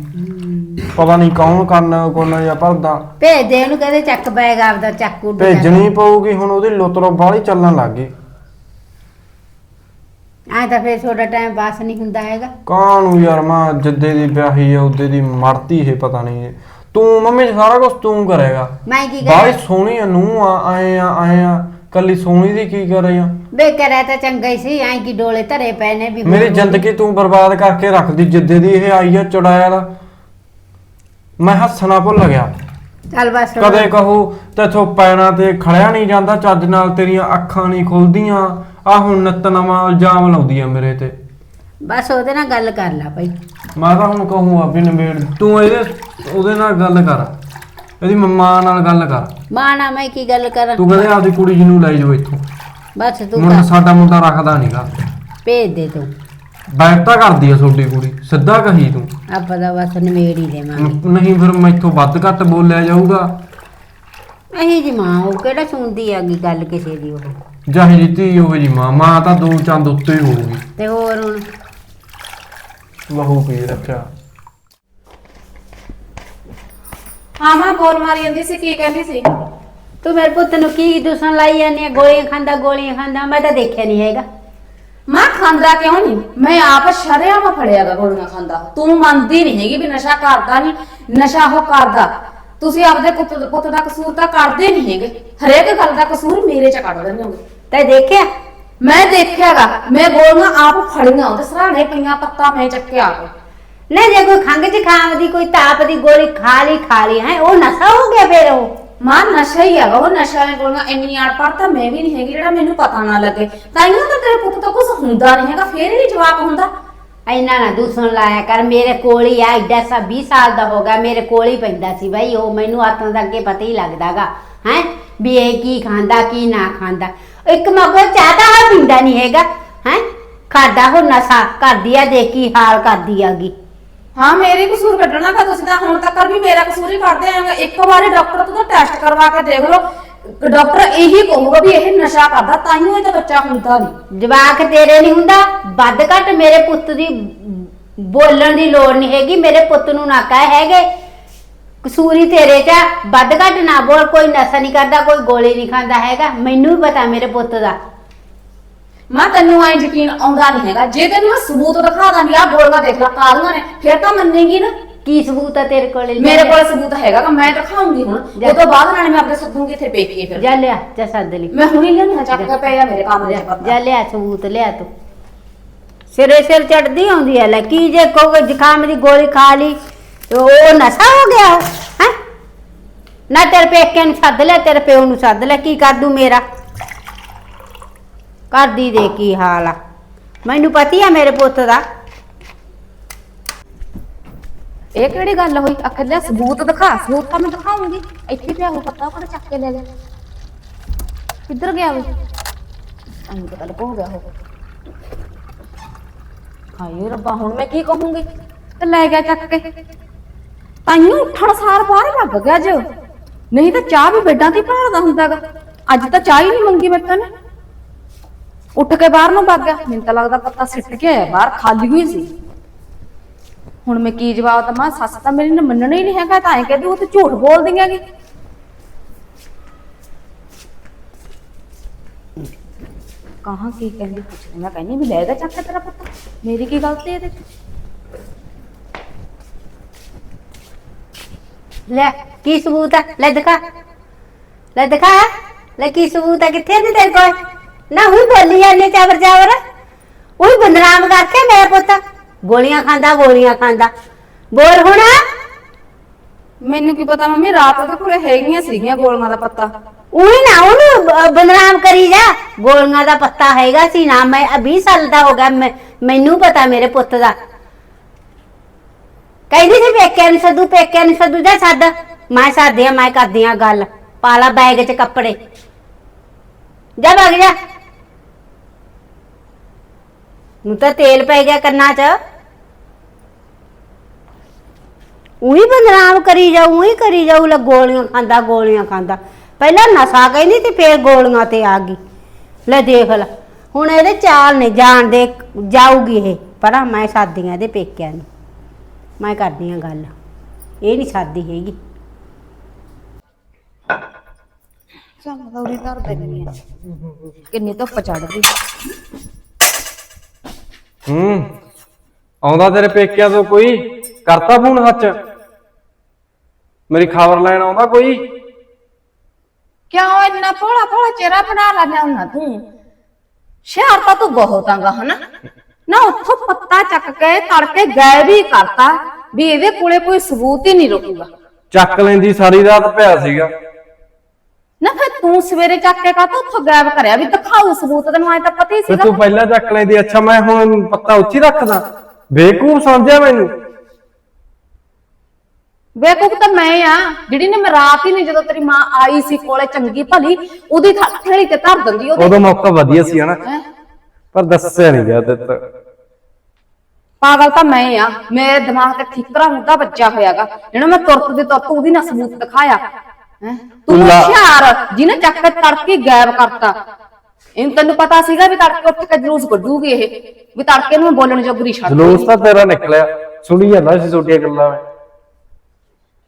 ਪਤਾ ਨਹੀਂ ਕੌਣ ਕੰਨ ਕੋਨਾ ਜਾਂ ਭਰਦਾ। ਭੇਜ ਦੇ ਉਹਨੂੰ ਕਹਿੰਦੇ ਚੱਕ ਬੈਗ ਆਪਦਾ ਚੱਕੂ ਭੇਜਣੀ ਪਊਗੀ ਹੁਣ ਉਹਦੀ ਲੁੱਤਰੋ ਬਾਹਲੀ ਚੱਲਣ ਲੱਗ ਗਈ। ਆ ਤਾਂ ਫਿਰ ਤੁਹਾਡਾ ਟਾਈਮ ਪਾਸ ਨਹੀਂ ਹੁੰਦਾ ਹੈਗਾ। ਕਾਹਨੂੰ ਯਾਰ ਮਾਂ ਜਿੱਦੇ ਦੀ ਵਿਆਹੀ ਆ ਉਹਦੇ ਦੀ ਮਰਤੀ ਹੈ ਪਤਾ ਨਹੀਂ ਤੂੰ ਮੰਮੀ ਸਾਰਾ ਕੁਝ ਤੂੰ ਕਰੇਗਾ। ਮੈਂ ਕੀ ਬਾਹਲੀ ਕਰਾਂ ਸੋਹਣੀ ਆ ਨੂੰ ਆ ਆਏ ਆ ਆਏ ਆ। ਕੱਲੀ ਸੋਹਣੀ ਦੀ ਕੀ ਕਰ ਰਹੀ ਆ? ਬੇ ਕਰਿਆ ਤਾਂ ਚੰਗਾ ਹੀ ਸੀ ਐਂ ਕੀ ਡੋਲੇ ਧਰੇ ਪਏ ਨੇ ਵੀ ਮੇਰੀ ਜ਼ਿੰਦਗੀ ਤੂੰ ਬਰਬਾਦ ਕਰਕੇ ਰੱਖਦੀ ਜਿੱਦੇ ਦੀ ਇਹ ਆਈ ਆ ਚੁੜਾਇਆ ਦਾ। ਮੈਂ ਹੱਸਣਾ ਭੁੱਲ ਗਿਆ। ਚੱਲ ਬਸ ਕਦੇ ਕਹੋ ਤੇਥੋਂ ਪੈਣਾ ਤੇ ਖੜਿਆ ਨਹੀਂ ਜਾਂਦਾ ਚੱਜ ਨਾਲ ਤੇਰੀਆਂ ਅੱਖਾਂ ਨਹੀਂ ਖੁੱਲਦੀਆਂ। ਆ ਹੁਣ ਨਿੱਤ ਨਵਾਂ ਇਲਜ਼ਾਮ ਲਾਉਂਦੀ ਆ ਮੇਰੇ ਤੇ। ਬਸ ਉਹਦੇ ਨਾਲ ਗੱਲ ਕਰ ਲੈ ਭਾਈ। ਮੈਂ ਤਾਂ ਹੁਣ ਕਹੂੰ ਆ ਵੀ ਨਵੇੜ ਤੂੰ ਇਹਦੇ ਉਹਦੇ ਨਾਲ ਗੱਲ ਕਰ। ਇਹਦੀ ਮੰਮਾ ਨਾਲ ਗੱਲ ਕਰ। ਮਾਂ ਨਾਲ ਮੈਂ ਕੀ ਗੱਲ ਕਰਾਂ? ਤੂੰ ਕਹਿੰਦੇ ਆਪਦੀ ਕੁੜੀ ਜੀ ਨੂੰ ਲੈ ਜਾਓ ਇੱਥੋਂ। ਬਸ ਤੂੰ ਕਰ, ਸਾਡਾ ਮੁੰਡਾ ਰੱਖਦਾ ਨਹੀਂਗਾ ਭੇਜ ਦੇ ਤੂੰ। ਬੈਠਤਾ ਕਰਦੀ ਆ ਤੁਹਾਡੀ ਕੁੜੀ। ਸਿੱਧਾ ਕਹੀ ਤੂੰ। ਆਪਾਂ ਦਾ ਬਸ ਨਿਮੇੜ ਹੀ ਦੇਵਾਂਗੇ। ਨਹੀਂ ਫਿਰ ਮੈਥੋਂ ਵੱਧ ਘੱਟ ਬੋਲਿਆ ਜਾਊਗਾ। ਇਹੀ ਜੀ ਮਾਂ ਉਹ ਕਿਹੜਾ ਸੁਣਦੀ ਹੈਗੀ ਗੱਲ ਕਿਸੇ ਦੀ ਉਹ? ਜਾਹੀ ਜਿੱਤੀ ਉਹ ਜੀ ਮਾਂ। ਮਾਂ ਤਾਂ ਦੋ ਚੰਦ ਉੱਤੇ ਹੀ ਹੋਊਗੀ। ਤੇ ਹੋਰ ਹੁਣ? ਲਹੂ ਪੀ ਰੱਖਿਆ। ਹਾਂ ਮੈਂ ਬੋਲ ਮਾਰੀ ਜਾਂਦੀ ਸੀ ਕੀ ਕਹਿੰਦੀ ਸੀ? ਤੂੰ ਮੇਰੇ ਪੁੱਤ ਨੂੰ ਕੀ ਦੁਸ਼ਮਣ ਲਾਈ ਜਾਂਦੀ ਹੈ ਗੋਲੀਆਂ ਖਾਂਦਾ ਗੋਲੀਆਂ ਖਾਂਦਾ ਮੈਂ ਤਾਂ ਦੇਖਿਆ ਨਹੀਂ ਹੈਗਾ। ਮੈਂ ਖਾਂਦਾ ਕਿਉਂ ਨਹੀਂ? ਮੈਂ ਆਪ ਸ਼ਰਿਆਮ ਫੜਿਆਗਾ ਗੋਲੀਆਂ ਖਾਂਦਾ। ਤੂੰ ਮੰਨਦੀ ਨਹੀਂ ਹੈਗੀ ਵੀ ਨਸ਼ਾ ਕਰਦਾ ਨਹੀਂ ਨਸ਼ਾ ਉਹ ਕਰਦਾ। ਤੁਸੀਂ ਆਪਦੇ ਪੁੱਤ ਪੁੱਤ ਦਾ ਕਸੂਰ ਤਾਂ ਕਰਦੇ ਨਹੀਂ ਹੈਗੇ। ਹਰੇਕ ਗੱਲ ਦਾ ਕਸੂਰ ਮੇਰੇ ਚ ਕੱਢ ਦਿੰਦੇ ਹੋ ਤੈ ਦੇਖਿਆ? ਮੈਂ ਦੇਖਿਆਗਾ ਮੈਂ ਗੋਲੀਆਂ ਆਪ ਫੜੀਆਂ ਉਹਦੇ ਸਰਾਣੇ ਪਈਆਂ ਪੱਤਾ ਮੈਂ ਚੱਕਿਆ ਨਾ ਜੇ ਕੋਈ ਖੰਗ ਜ਼ੁਕਾਮ ਦੀ ਕੋਈ ਤਾਪ ਦੀ ਗੋਲੀ ਖਾ ਲਈ ਖਾ ਲਈ ਹੈ ਉਹ ਨਸ਼ਾ ਹੋ ਗਿਆ ਫਿਰ ਉਹ? ਮਾਂ ਨਸ਼ਾ ਹੀ ਹੈਗਾ ਉਹ ਨਸ਼ਾ ਵਾਲੀਆਂ ਗੋਲੀਆਂ ਇੰਨੀ ਅਨਪੜ੍ਹ ਤਾਂ ਮੈਂ ਵੀ ਨਹੀਂ ਹੈਗੀ ਜਿਹੜਾ ਮੈਨੂੰ ਪਤਾ ਨਾ ਲੱਗੇ। ਤਾਈਆਂ ਤਾਂ ਤੇਰੇ ਪੁੱਤ ਤੋਂ ਕੁਝ ਹੁੰਦਾ ਨਹੀਂ ਹੈਗਾ ਫੇਰ ਹੀ ਜਵਾਬ ਹੁੰਦਾ। ਇੰਨਾ ਨਾ ਦੁਸ਼ਮਣ ਲਾਇਆ ਕਰ ਮੇਰੇ ਕੋਲ ਹੀ ਆ ਐਡਾ ਸਾ 20 ਸਾਲ ਦਾ ਹੋ ਗਿਆ ਮੇਰੇ ਕੋਲ ਹੀ ਪੈਂਦਾ ਸੀ ਬਾਈ ਉਹ ਮੈਨੂੰ ਆਤਮ ਦਾ ਅੱਗੇ ਪਤਾ ਹੀ ਲੱਗਦਾਗਾ ਹੈ ਵੀ ਇਹ ਕੀ ਖਾਂਦਾ ਕੀ ਨਾ ਖਾਂਦਾ। ਇੱਕ ਮਗਰ ਚਾਹਤਾ ਹੈ ਪਿੰਦਾ ਨਹੀਂ ਹੈਗਾ ਹੈ? ਖਾਦਾ ਹੋ ਨਸ਼ਾ ਕਰਦੀ ਆ ਦੇ ਕੀ ਹਾਲ ਕਰਦੀ ਆਗੀ। ਹਾਂ ਮੇਰੇ ਕਸੂਰ ਕੱਢਣਾ ਤਾਂ ਤੁਸੀਂ ਤਾਂ ਹੁਣ ਤੱਕ ਵੀ ਮੇਰਾ ਕਸੂਰ ਹੀ ਕੱਢਦੇ ਆਂਗੇ। ਇੱਕ ਵਾਰੀ ਡਾਕਟਰ ਤੋਂ ਤਾਂ ਟੈਸਟ ਕਰਵਾ ਕੇ ਦੇਖ ਲਓ। ਡਾਕਟਰ ਇਹੀ ਕਹੂਗਾ ਵੀ ਇਹ ਨਸ਼ਾ ਕਰਦਾ ਤਾਈਓ ਇਹ ਤਾਂ ਬੱਚਾ ਹੁੰਦਾ ਨਹੀਂ ਜਵਾਕ ਤੇਰੇ ਨਹੀਂ ਹੁੰਦਾ ਵੱਧ ਘੱਟ ਮੇਰੇ ਪੁੱਤ ਦੀ ਬੋਲਣ ਦੀ ਲੋੜ ਨਹੀਂ ਹੈਗੀ ਮੇਰੇ ਪੁੱਤ ਨੂੰ ਨਾ ਕਹਿ ਹੈਗੇ। ਕਸੂਰੀ ਤੇਰੇ ਚ ਆ, ਵੱਧ ਘੱਟ ਨਾ ਬੋਲ ਕੋਈ ਨਸ਼ਾ ਨਹੀਂ ਕਰਦਾ ਕੋਈ ਗੋਲੀ ਨਹੀਂ ਖਾਂਦਾ ਹੈਗਾ ਮੈਨੂੰ ਵੀ ਪਤਾ ਮੇਰੇ ਪੁੱਤ ਦਾ। ਮੈਂ ਤੈਨੂੰ ਐ ਯਕੀਨ ਆਉਂਦਾ ਨਹੀਂ ਹੈਗਾ ਜੇ ਤੈਨੂੰ ਮੈਂ ਸਬੂਤ ਦਿਖਾ ਦਾਂਗੀ ਆ ਬੋਲਗਾ ਦੇਖ ਲੈ ਕਾਲੀਆਂ ਨੇ ਫਿਰ ਤਾਂ ਮੰਨੇਗੀ ਨਾ। ਕੀ ਸਬੂਤ ਆ ਤੇਰੇ ਕੋਲ? ਮੇਰੇ ਕੋਲ ਸਬੂਤ ਹੈਗਾ ਗਾ, ਮੈਂ ਦਿਖਾਉਂਗੀ ਹੁਣ। ਉਹ ਤੋਂ ਬਾਅਦ ਨਾਲ ਮੈਂ ਆਪਣੇ ਸੱਦੂਗੀ ਇੱਥੇ ਪੇਕੇ ਫਿਰ। ਜਾ ਲਿਆ ਜਾ ਸੱਦ ਲਈ। ਮੈਂ ਹੁਣੀ ਲਿਆਉਣਾ ਚੱਕ ਕੇ ਪਿਆ ਮੇਰੇ ਕੰਮ ਦੇ ਪਤਾ ਜਾ ਲਿਆ ਸਬੂਤ ਲਿਆ ਤੂੰ। ਸਿਰੇ ਸਿਰ ਚੜਦੀ ਆਉਂਦੀ ਹੈ ਲੈ ਕੀ ਜੇ ਕੋਈ ਜ਼ੁਕਾਮ ਦੀ ਗੋਲੀ ਖਾ ਲਈ ਤੇ ਉਹ ਨਸ਼ਾ ਹੋ ਗਿਆ, ਹੈ? ਨਾ ਤੇਰੇ ਪੇਕੇ ਨੂੰ ਸੱਦ ਲਿਆ, ਤੇਰੇ ਪਿਓ ਨੂੰ ਸੱਦ ਲਿਆ, ਕੀ ਕਰ ਦੂ ਮੇਰਾ? ਕਰਦੀ ਦੇ ਕੀ ਹਾਲ ਆ? ਮੈਨੂੰ ਪਤੀ ਆ ਮੇਰੇ ਪੁੱਤ ਦਾ। ਇਹ ਕਿਹੜੀ ਗੱਲ ਹੋਈ? ਆਖਰ ਲਿਆ ਸਬੂਤ ਦਿਖਾ, ਸਬੂਤ ਤਾਂ ਮੈਂ ਦਿਖਾਉਂਗੀ। ਇੱਥੇ ਪਿਆ ਹੋ ਪਤਾ ਕੋਲ ਚੱਕ ਕੇ ਲੈ ਜਾ। ਕਿੱਧਰ ਗਿਆ ਉਹ? ਅੰਨ ਪਤਾ ਲੱਗ ਹੋ ਗਿਆ ਹੋ ਹਾਏ ਰੱਬਾ, ਹੁਣ ਮੈਂ ਕੀ ਕਹੂੰਗੀ? ਤੇ ਲੈ ਗਿਆ ਚੱਕ ਕੇ। ਤਾਈਓ ਉੱਠਣ ਸਾਰ ਬਾਹਰ ਹੀ ਗਿਆ ਅੱਜ ਨਹੀਂ ਤਾਂ ਚਾਹ ਵੀ ਬੈਡਾਂ ਤੇ ਭਾਲਦਾ ਹੁੰਦਾਗਾ। ਅੱਜ ਤਾਂ ਚਾਹ ਹੀ ਨਹੀਂ ਮੰਗੀ ਮੈਂ ਨੇ ਉੱਠ ਕੇ ਬਾਹਰ ਨੂੰ ਭੱਗ ਗਿਆ। ਮੈਨੂੰ ਤਾਂ ਲੱਗਦਾ ਪੱਤਾ ਸਿੱਟ ਕੇ ਆਇਆ, ਬਾਹਰ ਖਾਲੀ ਹੋਈ ਸੀ। ਹੁਣ ਮੈਂ ਕੀ ਜਵਾਬ ਦਵਾਂ? ਸੱਸ ਤਾਂ ਮੇਰੀ ਨੇ ਮੰਨਣਾ ਹੀ ਨਹੀਂ ਹੈਗਾ, ਤਾਂ ਐ ਕਹਿੰਦੀ, ਉਹ ਤੇ ਝੂਠ ਬੋਲਦੀਆਂ ਗੀ ਕਹਾਂ ਕੀ ਕਹਿੰਦੀ ਪੁੱਛਦੀ? ਮੈਂ ਕਹਿੰਦੀ, ਵੀ ਲੈ ਜਾ ਚੱਕ ਤੇਰਾ ਪੁੱਤ। ਮੇਰੀ ਕੀ ਗਲਤੀ ਇਹਦੇ ਚ? ਲੈ ਕੀ ਸਬੂਤ ਆ? ਲੈ ਦਿਖਾ। ਲੈ ਦਿਖਾ। ਲੈ ਕੀ ਸਬੂਤ ਆ? ਕਿੱਥੇ ਦੀ ਤੇਰੇ ਕੋਲ? ਨਾ ਹੁਣ ਬੋਲੀ ਜਾਂਦੇ ਚਾਵਰ ਚਾਵਰ ਉਹੀ ਬਦਨਾਮ ਕਰਕੇ ਮੇਰਾ ਪੁੱਤ ਗੋਲੀਆਂ ਖਾਂਦਾ ਗੋਲੀਆਂ ਖਾਂਦਾ। ਬੋਲ ਹੁਣ। ਮੈਨੂੰ ਕੀ ਪਤਾ ਮੰਮੀ ਰਾਤ ਉਹਦੇ ਕੋਲੇ ਹੈਗੀਆਂ ਸੀਗੀਆਂ ਗੋਲੀਆਂ ਦਾ ਪੱਤਾ। ਉਹੀ ਨਾ ਉਹਨੂੰ ਬ- ਬਦਨਾਮ ਕਰੀ ਜਾ। ਗੋਲੀਆਂ ਦਾ ਪੱਤਾ ਹੈਗਾ ਸੀ ਨਾ ਮੈਂ 20 ਸਾਲ ਦਾ ਹੋ ਗਿਆ। ਮੈਂ- ਮੈਨੂੰ ਪਤਾ ਮੇਰੇ ਪੁੱਤ ਦਾ। ਕਹਿੰਦੀ ਸੀ ਪੇਕਿਆਂ ਨੂੰ ਸੱਦੂ, ਪੇਕਿਆਂ ਨੂੰ ਸੱਦੂ ਜਾ ਸੱਦ। ਮੈਂ ਸਾਦਿਆ, ਮੈਂ ਕਰਦੀ ਆ ਗੱਲ। ਪਾਲਾ ਬੈਗ 'ਚ ਕੱਪੜੇ। ਜਾ ਵਗ ਜਾ। ਨੂੰ ਤਾਂ ਤੇਲ ਪੈ ਗਿਆ ਕੰਨਾਂ 'ਚ। ਉਹੀ ਬਦਨਾਮ ਕਰੀ ਜਾਊ, ਉਹੀ ਕਰੀ ਜਾਊ, ਲੈ ਗੋਲੀਆਂ ਖਾਂਦਾ ਗੋਲੀਆਂ ਖਾਂਦਾ। ਪਹਿਲਾਂ ਨਸ਼ਾ ਕਹਿੰਦੀ ਤੇ ਫੇਰ ਗੋਲੀਆਂ ਤੇ ਆ ਗਈ। ਲੈ ਦੇਖ ਲੈ। ਹੁਣ ਇਹਦੇ ਚਾਲ ਨੇ, ਜਾਣ ਦੇ, ਜਾਊਗੀ ਇਹ। ਪਰ ਮੈਂ ਸਾਦੀਆਂ ਇਹਦੇ ਪੇਕਿਆਂ ਨੂੰ। ਮੈਂ ਕਰਦੀ ਆ ਗੱਲ। ਇਹ ਨਹੀਂ ਸਾਦੀ ਹੈਗੀ। ਚੱਲ ਦੌਰੀ ਧਰ ਦੇਣੀ ਆ ਕਿੰਨੀ ਧੁੱਪ ਚੜਦੀ ਹੂੰ ਆਉਂਦਾ ਤੇਰੇ ਪੇਕਿਆਂ ਤੋਂ ਕੋਈ? ਕਰਤਾ ਫੋਨ ਹੱਥ 'ਚ ਮੇਰੀ ਖਬਰ ਲੈਣ ਆਉਂਦਾ ਕੋਈ? ਕਿਉਂ ਇੰਨਾ ਭੋਲਾ ਭੋਲਾ ਚਿਹਰਾ ਬਣਾ ਲੈਣਾ ਹੁੰਦਾ ਤੂੰ? ਸ਼ਹਿਰ ਤਾਂ ਤੂੰ ਬਹੁਤ ਆਂਗਾ ਹਨਾ? ਨਾ ਉੱਥੋਂ ਪੱਤਾ ਚੱਕ ਕੇ ਤੜਕੇ ਗਾਇਬ ਹੀ ਕਰਤਾ ਵੀ ਇਹਦੇ ਕੋਲੇ ਕੋਈ ਸਬੂਤ ਹੀ ਨਹੀਂ ਰੁਕੂਗਾ ਚੱਕ ਲੈਂਦੀ ਸਾਰੀ ਰਾਤ ਪਿਆ ਸੀਗਾ। ਨਾ ਫਿਰ ਤੂੰ ਸਵੇਰੇ ਚੱਕ ਕੇ ਕਾਹਤੋਂ ਉੱਥੋਂ ਗਾਇਬ ਕਰਿਆ? ਵੀ ਦਿਖਾਓ ਸਬੂਤ ਤੈਨੂੰ ਐ ਤਾਂ ਪਤਾ ਹੀ ਤੇ ਸੀਗਾ। ਤੂੰ ਪਹਿਲਾਂ ਚੱਕ ਲੈਂਦੀ ਅੱਛਾ ਮੈਂ ਹੁਣ ਪੱਤਾ ਉੱਚੀ ਰੱਖਦਾ। ਬੇਕੂਫ ਸਮਝਿਆ ਮੈਨੂੰ? ਬੇਕੂਫ ਤਾਂ ਮੈਂ ਆ। ਜਿਹੜੀ ਨੇ ਮੈਂ ਰਾਤ ਹੀ ਨਹੀਂ ਜਦੋਂ ਤੇਰੀ ਮਾਂ ਆਈ ਸੀ ਕੋਲੇ ਚੰਗੀ ਭਲੀ ਉਹਦੀ ਥ- ਥੈਲੀ ਤੇ ਧਰ ਦਿੰਦੀ ਉਹਦੇ ਉਦੋਂ ਮੌਕਾ ਵਧੀਆ ਸੀ ਹਨਾ? ਪਰ ਦੱਸਿਆ ਨਹੀਂ ਗਿਆ ਤੇ ਪਾਗਲ ਤਾਂ ਮੈਂ ਆ ਮੇਰੇ ਦਿਮਾਗ ਤੇ ਠਿਕਰਾ ਮੁੱਦਾ ਬੱਚਾ ਹੋਇਆਗਾ। ਜਿਹੜਾ ਮੈਂ ਤੁਰਤ ਦੇ ਤੁਰਤ ਉਹਦੀ ਨਾ ਸਬੂਤ ਦਿਖਾਇਆ। ਹੈਂ? ਤੂੰ ਲਾ- ਹੁਸ਼ਿਆਰ ਜਿਹਨੇ ਚੱਕ ਕੇ ਤੜਕੇ ਗਾਇਬ ਕਰਤਾ। ਇਹਨੂੰ ਤੈਨੂੰ ਪਤਾ ਸੀਗਾ ਵੀ ਤੜਕੇ ਉੱਠ ਕੇ ਜਲੂਸ ਕੱਢੂਗੀ ਇਹ ਵੀ ਤੜਕੇ ਨੂੰ ਬੋਲਣ ਜੋਗਰੀ ਛੱਡ ਜਲੂਸ ਤਾਂ ਤੇਰਾ ਨਿਕਲਿਆ। ਸੁਣੀ ਜਾਂਦਾ ਸੀ ਛੋਟੀਆਂ ਗੱਲਾਂ ਮੈਂ।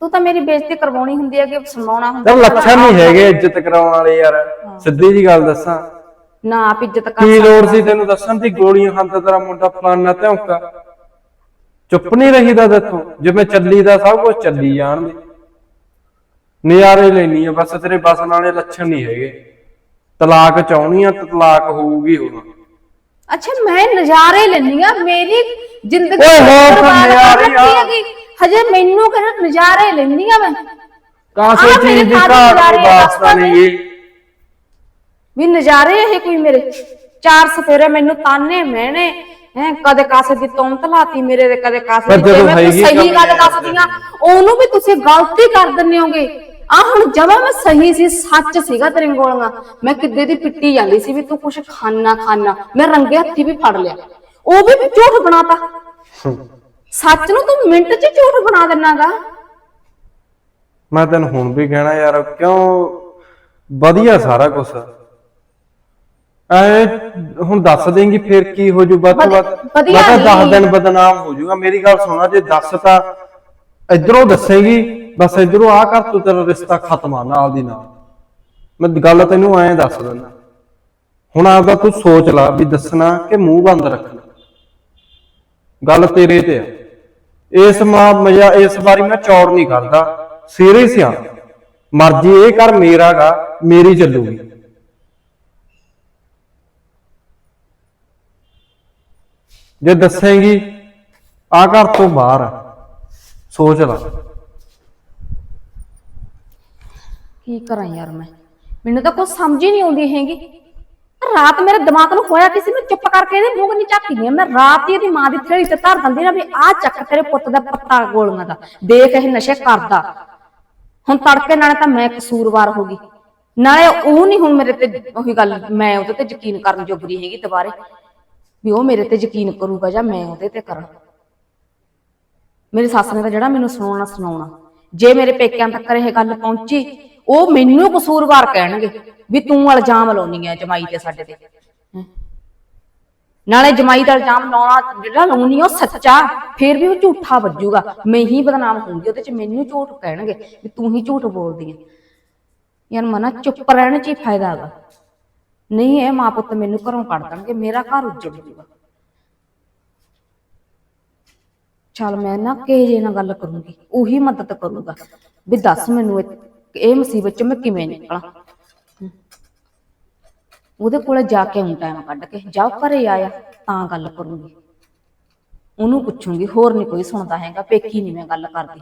ਤੂੰ ਤਾਂ ਮੇਰੀ ਬੇਇੱਜ਼ਤੀ ਕਰਵਾਉਣੀ ਹੁੰਦੀ ਹੈ ਕਿ ਸੁਣਾਉਣਾ ਹੁੰਦਾ। ਤਾਂ ਲੱਛਣ ਨਹੀਂ ਹੈਗੇ ਇੱਜ਼ਤ ਕਰਾਉਣ ਵਾਲੇ ਯਾਰ। ਸਿੱਧੀ ਜੀ ਗੱਲ ਦੱਸਾਂ। ਨਾ ਆਪ ਇੱਜ਼ਤ ਕਰ ਕੀ ਲੋੜ ਸੀ ਤੈਨੂੰ ਦੱਸਣ ਦੀ? ਗੋਲੀਆਂ ਖਾਂਦਾ ਤੇਰਾ ਮੁੰਡਾ ਫਲਾਨਾ ਧੌਂਕਾ ਚੁੱਪ ਨਹੀਂ ਰਹੀਦਾ ਦੱਥੋਂ ਜਿਵੇਂ ਚੱਲੀ ਦਾ ਸਭ ਕੁਝ ਚੱਲੀ ਜਾਣ ਦੇ ਨਜ਼ਾਰੇ ਲੈਣੀ ਆ ਬਸ ਤੇਰੇ ਬਸ ਨਾਲੇ ਲੱਛਣ ਨਹੀਂ ਹੈਗੇ। ਤਲਾਕ ਚਾਹਣੀ ਆ ਤਾਂ ਤਲਾਕ ਹੋਊਗੀ ਹੁਣ। ਅੱਛਾ ਮੈਂ ਨਜ਼ਾਰੇ ਲੈਣੀ ਆ ਮੇਰੀ ਜ਼ਿੰਦਗੀ ਓਏ ਹੋਰ ਤਾਂ ਬਰਬਾਦ ਕਰ ਨਜ਼ਾਰੇ ਰੱਖੀ ਆ। ਹੈਗੀ। ਹਜੇ ਮੈਨੂੰ ਕਹਿੰਦਾ ਨਜ਼ਾਰੇ ਲੈਣੀ ਆ ਮੈਂ? ਕਾਸੇ ਚੀਜ਼ ਦੀ ਘਾਟ ਵਾਸਤਾ ਨਹੀਂ ਵੀ ਨਜ਼ਾਰੇ ਇਹ ਕੋਈ ਮੇਰੇ ਚਾਰ ਸਫੇਰੇ ਮੈਨੂੰ ਤਾਨੇ ਮਹਿਣੇ। ਹੈ ਕਦੇ ਕਾਸੇ ਦੀ ਤੋਮਤ ਲਾਤੀ ਮੇਰੇ ਤੇ ਕਦੇ ਕਾਸੇ ਪਰ ਦੀ ਜਦੋਂ ਮੈਂ ਕੋਈ ਹੈਗੀ ਸਹੀ ਗੱਲ ਦੱਸਦੀਆਂ ਉਹਨੂੰ ਵੀ ਤੁਸੀਂ ਗਲਤੀ ਕਰ ਦਿੰਦੇ ਹੋਗੇ। ਆ ਹੁਣ ਜਮਾ ਮੈਂ ਸਹੀ ਸੀ ਸੱਚ ਸੀਗਾ ਤੇਰੇ ਗੋਲੀਆਂ ਮੈਂ ਕਿੱਦੇ ਦੀ ਪਿੱਟੀ ਜਾਂਦੀ ਸੀ ਵੀ ਤੂੰ ਕੁਛ ਖਾਣਾ ਖਾਣਾ ਮੈਂ ਰੰਗੇ ਹੱਥੀ ਵੀ ਫੜ ਲਿਆ। ਉਹ ਵੀ ਝੂਠ ਬਣਾਤਾ। ਸੱਚ ਨੂੰ ਤੂੰ ਮਿੰਟ 'ਚ ਝੂਠ ਬਣਾ ਦਿੰਨਾਗਾ। ਮੈਂ ਤੈਨੂੰ ਹੁਣ ਵੀ ਕਹਿਣਾ ਯਾਰ ਕਿਉਂ ਵਧੀਆ ਸਾਰਾ ਕੁਝ ਐ ਹੁਣ ਦੱਸ ਦੇਂਗੀ ਫਿਰ ਕੀ ਹੋ ਜੂ ਵੱਧ ਤੋਂ ਵੱਧ ਵਧੀ- ਵਧੀਆ ਮੈਂ ਤਾਂ 10 ਨਹੀਂ। ਦਿਨ ਬਦਨਾਮ ਹੋ ਜੂਗਾ। ਮੇਰੀ ਗੱਲ ਸੁਣਾ ਜੇ ਦੱਸ ਤਾਂ ਇਧਰੋਂ ਦੱਸੇਗੀ ਬਸ ਇਧਰੋਂ ਆ ਕਰ ਤੂੰ ਤੇਰਾ ਰਿਸ਼ਤਾ ਖਤਮ ਆ ਨਾਲ ਦੀ ਨਾਲ। ਮੈਂ ਗੱਲ ਤੈਨੂੰ ਐਂ ਦੱਸ ਦਿੰਦਾ। ਹੁਣ ਆਪਦਾ ਤੂੰ ਸੋਚ ਲੈ ਵੀ ਦੱਸਣਾ ਕਿ ਮੂੰਹ ਬੰਦ ਰੱਖਣਾ। ਗੱਲ ਤੇਰੇ ਤੇ ਆ। ਇਸ ਮਾ ਮਜਾ ਇਸ ਵਾਰੀ ਮੈਂ ਚੌੜ ਨਹੀਂ ਕਰਦਾ। ਸੀਰੀਅਸ ਆ ਮਰਜ਼ੀ ਇਹ ਕਰ ਮੇਰਾਗਾ ਮੇਰੀ ਚੱਲੂਗੀ। ਜੇ ਦੱਸੇਂਗੀ ਆ ਘਰ ਤੋਂ ਬਾਹਰ ਆ। ਸੋਚ ਲੈ। ਕੀ ਕਰਾਂ ਯਾਰ ਮੈਂ? ਮੈਨੂੰ ਤਾਂ ਕੁਝ ਸਮਝ ਹੀ ਨਹੀਂ ਆਉਂਦੀ ਹੈਗੀ। ਰਾਤ ਮੇਰੇ ਦਿਮਾਗ ਨੂੰ ਹੋਇਆ ਕਿਸੇ ਨੂੰ ਚੁੱਪ ਕਰਕੇ ਇਹਦੇ ਮੂੰਹ ਨਹੀਂ ਝਾਕਦੀ ਮੈਂ ਰਾਤ ਹੀ ਇਹਦੀ ਮਾਂ ਦੀ ਥੇੜੀ ਤੇ ਧਰ ਦਿੰਦੀ ਨਾ ਵੀ ਆਹ ਚੱਕ ਤੇਰੇ ਪੁੱਤ ਦਾ ਪੱਤਾ ਗੋਲੀਆਂ ਦਾ। ਦੇਖ ਇਹ ਨਸ਼ੇ ਕਰਦਾ। ਹੁਣ ਤੜਕੇ ਨਾਲੇ ਤਾਂ ਮੈਂ ਕਸੂਰਵਾਰ ਹੋ ਗਈ। ਨਾਲੇ ਉਹ ਨਹੀਂ ਹੁਣ ਮੇਰੇ ਤੇ ਉਹੀ ਗੱਲ, ਮੈਂ ਉਹਦੇ ਤੇ ਯਕੀਨ ਕਰਨ ਜੋਗਰੀ ਹੈਗੀ ਦੁਬਾਰੇ। ਵੀ ਉਹ ਮੇਰੇ ਤੇ ਯਕੀਨ ਕਰੂਗਾ ਜਾਂ ਮੈਂ ਉਹਦੇ ਤੇ ਕਰਾਂ। ਮੇਰੀ ਸੱਸ ਨੇ ਤਾਂ ਜਿਹੜਾ ਮੈਨੂੰ ਸੁਣਾਉਣਾ ਸੁਣਾਉਣਾ। ਜੇ ਮੇਰੇ ਪੇਕਿਆਂ ਤੱਕ ਇਹ ਗੱਲ ਪਹੁੰਚੀ, ਉਹ ਮੈਨੂੰ ਕਸੂਰਵਾਰ ਕਹਿਣਗੇ ਵੀ ਤੂੰ ਇਲਜ਼ਾਮ ਲਾਉਣੀ ਆ ਜਮਾਈ ਤੇ ਸਾਡੇ ਤੇ। ਹੈਂ। ਨਾਲੇ ਜਮਾਈ ਦਾ ਇਲਜ਼ਾਮ ਲਾਉਣਾ, ਜਿਹੜਾ ਲਾਉਣੀ ਉਹ ਸੱਚਾ, ਫਿਰ ਵੀ ਉਹ ਝੂਠਾ ਵੱਜੂਗਾ। ਮੈਂ ਹੀ ਬਦਨਾਮ ਹੋਊਂਗੀ, ਉਹਦੇ ਚ ਮੈਨੂੰ ਝੂਠ ਕਹਿਣਗੇ ਵੀ ਤੂੰ ਹੀ ਝੂਠ ਬੋਲਦੀ ਹੈ ਯਾਰ ਮਨਾ, ਚੁੱਪ ਰਹਿਣ ਚ ਹੀ ਫਾਇਦਾ ਹੈਗਾ। ਨਹੀਂ, ਇਹ ਮਾਂ ਪੁੱਤ ਮੈਨੂੰ ਘਰੋਂ ਕੱਢ ਦੇਣਗੇ, ਮੇਰਾ ਘਰ ਉੱਜੜ ਜੂਗਾ। ਚੱਲ ਮੈਂ ਨਾ ਕਿਹੇ ਜੇ ਨਾਲ ਗੱਲ ਕਰੂੰਗੀ, ਉਹੀ ਮਦਦ ਕਰੂਗਾ। ਵੀ ਦੱਸ ਮੈਨੂੰ ਇਹ- ਇਹ ਮੁਸੀਬਤ ਚ ਮੈਂ ਕਿਵੇਂ ਨਿਕਲਾਂ? ਹਮ। ਉਹਦੇ ਕੋਲੇ ਜਾ ਕੇ ਹੁਣ ਟਾਈਮ ਕੱਢ ਕੇ, ਜਾ ਘਰੇ ਆਇਆ, ਤਾਂ ਗੱਲ ਕਰੂੰਗੀ। ਉਹਨੂੰ ਪੁੱਛੂੰਗੀ, ਹੋਰ ਨਹੀਂ ਕੋਈ ਸੁਣਦਾ ਹੈਗਾ, ਪੇਕੀ ਨਹੀਂ ਮੈਂ ਗੱਲ ਕਰਦੀ।